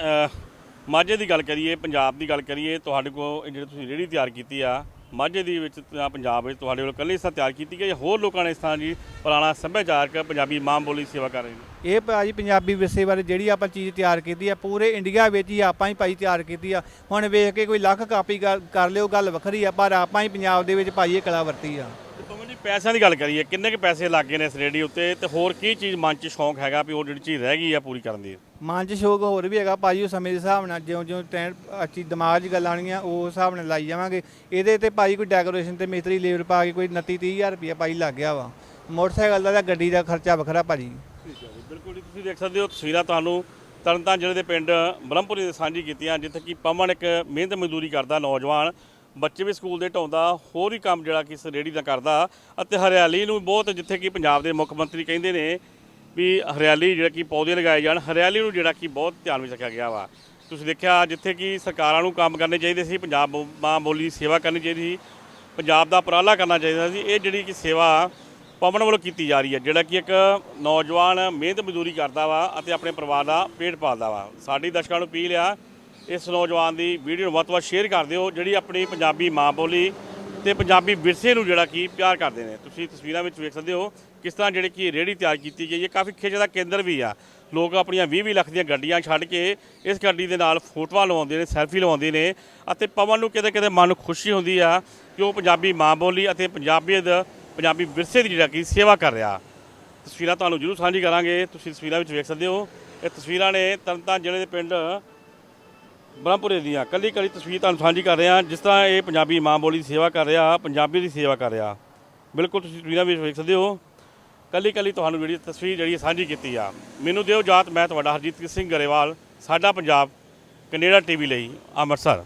ਮਾਝੇ ਦੀ ਗੱਲ ਕਰੀਏ ਪੰਜਾਬ ਦੀ ਗੱਲ ਕਰੀਏ ਤੁਹਾਡੇ ਕੋਲ ਜਿਹੜੀ ਤੁਸੀਂ ਰੇੜੀ ਤਿਆਰ ਕੀਤੀ ਆ ਮਾਝੇ ਦੀ ਵਿੱਚ ਤਾਂ ਪੰਜਾਬ ਵਿੱਚ ਤੁਹਾਡੇ ਕੋਲ ਇਕੱਲੇ ਇਸ ਤਿਆਰ ਕੀਤੀ ਕਿ ਹੋਰ ਲੋਕਾਂ ਨੇ ਇਸ ਤਰ੍ਹਾਂ ਜੀ ਪੁਰਾਣਾ ਸੱਭਿਆਚਾਰਕ ਪੰਜਾਬੀ ਮਾਂ ਬੋਲੀ ਸੇਵਾ ਕਰ ਰਹੇ ਨੇ? ਇਹ ਭਾਜੀ ਪੰਜਾਬੀ ਵਿਰਸੇ ਬਾਰੇ ਜਿਹੜੀ ਆਪਾਂ ਚੀਜ਼ ਤਿਆਰ ਕੀਤੀ ਆ ਪੂਰੇ ਇੰਡੀਆ ਵਿੱਚ ਹੀ ਆਪਾਂ ਹੀ ਭਾਈ ਤਿਆਰ ਕੀਤੀ ਆ। ਹੁਣ ਵੇਖ ਕੇ ਕੋਈ ਲੱਖ ਕਾਪੀ ਕਰ ਲਿਓ ਗੱਲ ਵੱਖਰੀ ਆ ਪਰ ਆਪਾਂ ਹੀ ਪੰਜਾਬ ਦੇ ਵਿੱਚ ਭਾਈ ਇਹ ਕਲਾ ਵਰਤੀ ਆ। ਜੀ ਪੈਸਿਆਂ ਦੀ ਗੱਲ ਕਰੀਏ ਕਿੰਨੇ ਕੁ ਪੈਸੇ ਲੱਗੇ ਨੇ ਇਸ ਰੇੜੀ ਉੱਤੇ? ਤੇ ਹੋਰ ਕੀ ਚੀਜ਼ ਮਨ 'ਚ ਸ਼ੌਂਕ ਹੈਗਾ ਵੀ ਉਹ ਜਿਹੜੀ ਚੀਜ਼ ਰਹਿ ਗਈ ਆ ਪੂਰੀ ਕਰਨ ਦੀ? ਮਨ 'ਚ ਸ਼ੌਕ ਹੋਰ ਵੀ ਹੈਗਾ ਭਾਜੀ ਉਹ ਸਮੇਂ ਦੇ ਹਿਸਾਬ ਨਾਲ ਜਿਉਂ ਜਿਉਂ ਟ੍ਰੈਂਡ ਅੱਛੀ ਦਿਮਾਗ 'ਚ ਗੱਲਾਂ ਆਉਣਗੀਆਂ ਉਸ ਹਿਸਾਬ ਨਾਲ ਲਾਈ ਜਾਵਾਂਗੇ। ਇਹਦੇ ਤੇ ਭਾਈ ਕੋਈ ਡੈਕੋਰੇਸ਼ਨ ਤੇ ਮਿਸਤਰੀ ਲੇਬਰ ਪਾ ਕੇ ਕੋਈ 29 30000 ਰੁਪਇਆ ਭਾਈ ਲੱਗ ਗਿਆ ਵਾ। ਮੋਟਰਸਾਈਕਲ ਦਾ ਤਾਂ ਗੱਡੀ ਦਾ ਖਰਚਾ ਵੱਖਰਾ ਭਾਜੀ। ਬਿਲਕੁਲ ਜੀ ਤੁਸੀਂ ਦੇਖ ਸਕਦੇ ਹੋ ਤਸਵੀਰਾਂ ਤੁਹਾਨੂੰ ਤਰਨਤਾਰਨ ਜ਼ਿਲ੍ਹੇ ਦੇ ਪਿੰਡ ਬ੍ਰਹਮਪੁਰੀ ਦੇ ਸਾਂਝੀ ਕੀਤੀਆਂ ਜਿੱਥੇ ਕਿ ਪਵਨ ਇੱਕ ਮਿਹਨਤ ਮਜ਼ਦੂਰੀ ਕਰਦਾ ਨੌਜਵਾਨ। ਬੱਚੇ ਵੀ ਸਕੂਲ ਦੇ ਢਾਉਂਦਾ, ਹੋਰ ਹੀ ਕੰਮ ਜਿਹੜਾ ਕਿ ਇਸ ਰੇੜੀ ਦਾ ਕਰਦਾ ਅਤੇ ਹਰਿਆਲੀ ਨੂੰ ਬਹੁਤ ਜਿੱਥੇ ਕਿ ਪੰਜਾਬ ਦੇ ਮੁੱਖ ਮੰਤਰੀ ਕਹਿੰਦੇ ਨੇ ਵੀ ਹਰਿਆਲੀ ਜਿਹੜਾ ਕਿ ਪੌਦੇ ਲਗਾਏ ਜਾਣ, ਹਰਿਆਲੀ ਨੂੰ ਜਿਹੜਾ ਕਿ ਬਹੁਤ ਧਿਆਨ ਵਿੱਚ ਰੱਖਿਆ ਗਿਆ ਵਾ। ਤੁਸੀਂ ਦੇਖਿਆ ਜਿੱਥੇ ਕਿ ਸਰਕਾਰਾਂ ਨੂੰ ਕੰਮ ਕਰਨੇ ਚਾਹੀਦੇ ਸੀ, ਪੰਜਾਬ ਬੋ- ਮਾਂ ਬੋਲੀ ਦੀ ਸੇਵਾ ਕਰਨੀ ਚਾਹੀਦੀ ਸੀ, ਪੰਜਾਬ ਦਾ ਉਪਰਾਲਾ ਕਰਨਾ ਚਾਹੀਦਾ ਸੀ, ਇਹ ਜਿਹੜੀ ਕਿ ਸੇਵਾ ਪਵਨ ਵੱਲੋਂ ਕੀਤੀ ਜਾ ਰਹੀ ਹੈ, ਜਿਹੜਾ ਕਿ ਇੱਕ ਨੌਜਵਾਨ ਮਿਹਨਤ ਮਜ਼ਦੂਰੀ ਕਰਦਾ ਵਾ ਅਤੇ ਆਪਣੇ ਪਰਿਵਾਰ ਦਾ ਪੇਟ ਪਾਲਦਾ ਵਾ। ਸਾਡੀ ਦਰਸ਼ਕਾਂ ਨੂੰ ਅਪੀਲ ਆ ਇਸ ਨੌਜਵਾਨ ਦੀ ਵੀਡੀਓ ਨੂੰ ਵੱਧ ਤੋਂ ਵੱਧ ਸ਼ੇਅਰ ਕਰ ਦਿਓ, ਜਿਹੜੀ ਆਪਣੀ ਪੰਜਾਬੀ ਮਾਂ ਬੋਲੀ ਤੇ ਪੰਜਾਬੀ ਵਿਰਸੇ ਨੂੰ ਜਿਹੜਾ ਕਿ ਪਿਆਰ ਕਰਦੇ ਨੇ। ਤੁਸੀਂ ਤਸਵੀਰਾਂ ਵਿੱਚ ਵੇਖ ਸਕਦੇ ਹੋ ਕਿਸ ਤਰ੍ਹਾਂ ਜਿਹੜੇ ਕਿ ਰੇੜੀ ਤਿਆਰ ਕੀਤੀ ਗਈ ਹੈ। ਕਾਫੀ ਖਿੱਚ ਦਾ ਕੇਂਦਰ ਵੀ ਆ। ਲੋਕ ਆਪਣੀਆਂ 20-20 ਲੱਖ ਦੀਆਂ ਗੱਡੀਆਂ ਛੱਡ ਕੇ ਇਸ ਗੱਡੀ ਦੇ ਨਾਲ ਫੋਟੋਆਂ ਲਵਾਉਂਦੇ ਨੇ, ਸੈਲਫੀ ਲਵਾਉਂਦੇ ਨੇ ਅਤੇ ਪਵਨ ਨੂੰ ਕਿਤੇ ਕਿਤੇ ਮਨ ਨੂੰ ਖੁਸ਼ੀ ਹੁੰਦੀ ਆ ਕਿ ਉਹ ਪੰਜਾਬੀ ਮਾਂ ਬੋਲੀ ਅਤੇ ਪੰਜਾਬੀਅਤ ਪੰਜਾਬੀ ਵਿਰਸੇ ਦੀ ਜਿਹੜਾ ਕਿ ਸੇਵਾ ਕਰ ਰਿਹਾ। ਤਸਵੀਰਾਂ ਤੁਹਾਨੂੰ ਜਰੂਰ ਸਾਂਝੀ ਕਰਾਂਗੇ। ਤੁਸੀਂ ਤਸਵੀਰਾਂ ਵਿੱਚ ਵੇਖ ਸਕਦੇ ਹੋ। ਇਹ ਤਸਵੀਰਾਂ ਨੇ ਤਰਨਤਾਰਨ ਜ਼ਿਲ੍ਹੇ ਦੇ ਪਿੰਡ ਬ੍ਰਹਮਪੁਰੇ ਦੀਆਂ। ਕੱਲੀ ਕੱਲੀ ਤਸਵੀਰ ਤੁਹਾਨੂੰ ਸਾਂਝੀ ਕਰ ਰਿਹਾ, ਜਿਸ ਤਰ੍ਹਾਂ ਇਹ ਪੰਜਾਬੀ ਮਾਂ ਬੋਲੀ ਦੀ ਸੇਵਾ ਕਰ ਰਿਹਾ, ਪੰਜਾਬੀ ਦੀ ਸੇਵਾ ਕਰ ਰਿਹਾ। ਬਿਲਕੁਲ ਤੁਸੀਂ ਤਸਵੀਰਾਂ ਵਿੱਚ ਵੇਖ ਸਕਦੇ ਹੋ। ਕੱਲੀ ਕੱਲੀ ਤੁਹਾਨੂੰ ਜਿਹੜੀ ਤਸਵੀਰ ਜਿਹੜੀ ਸਾਂਝੀ ਕੀਤੀ ਆ। ਮੈਨੂੰ ਦਿਓ ਜਾਤ, ਮੈਂ ਤੁਹਾਡਾ ਹਰਜੀਤ ਸਿੰਘ ਗਰੇਵਾਲ, ਸਾਡਾ ਪੰਜਾਬ, ਕੈਨੇਡਾ ਟੀਵੀ ਲਈ ਅੰਮ੍ਰਿਤਸਰ।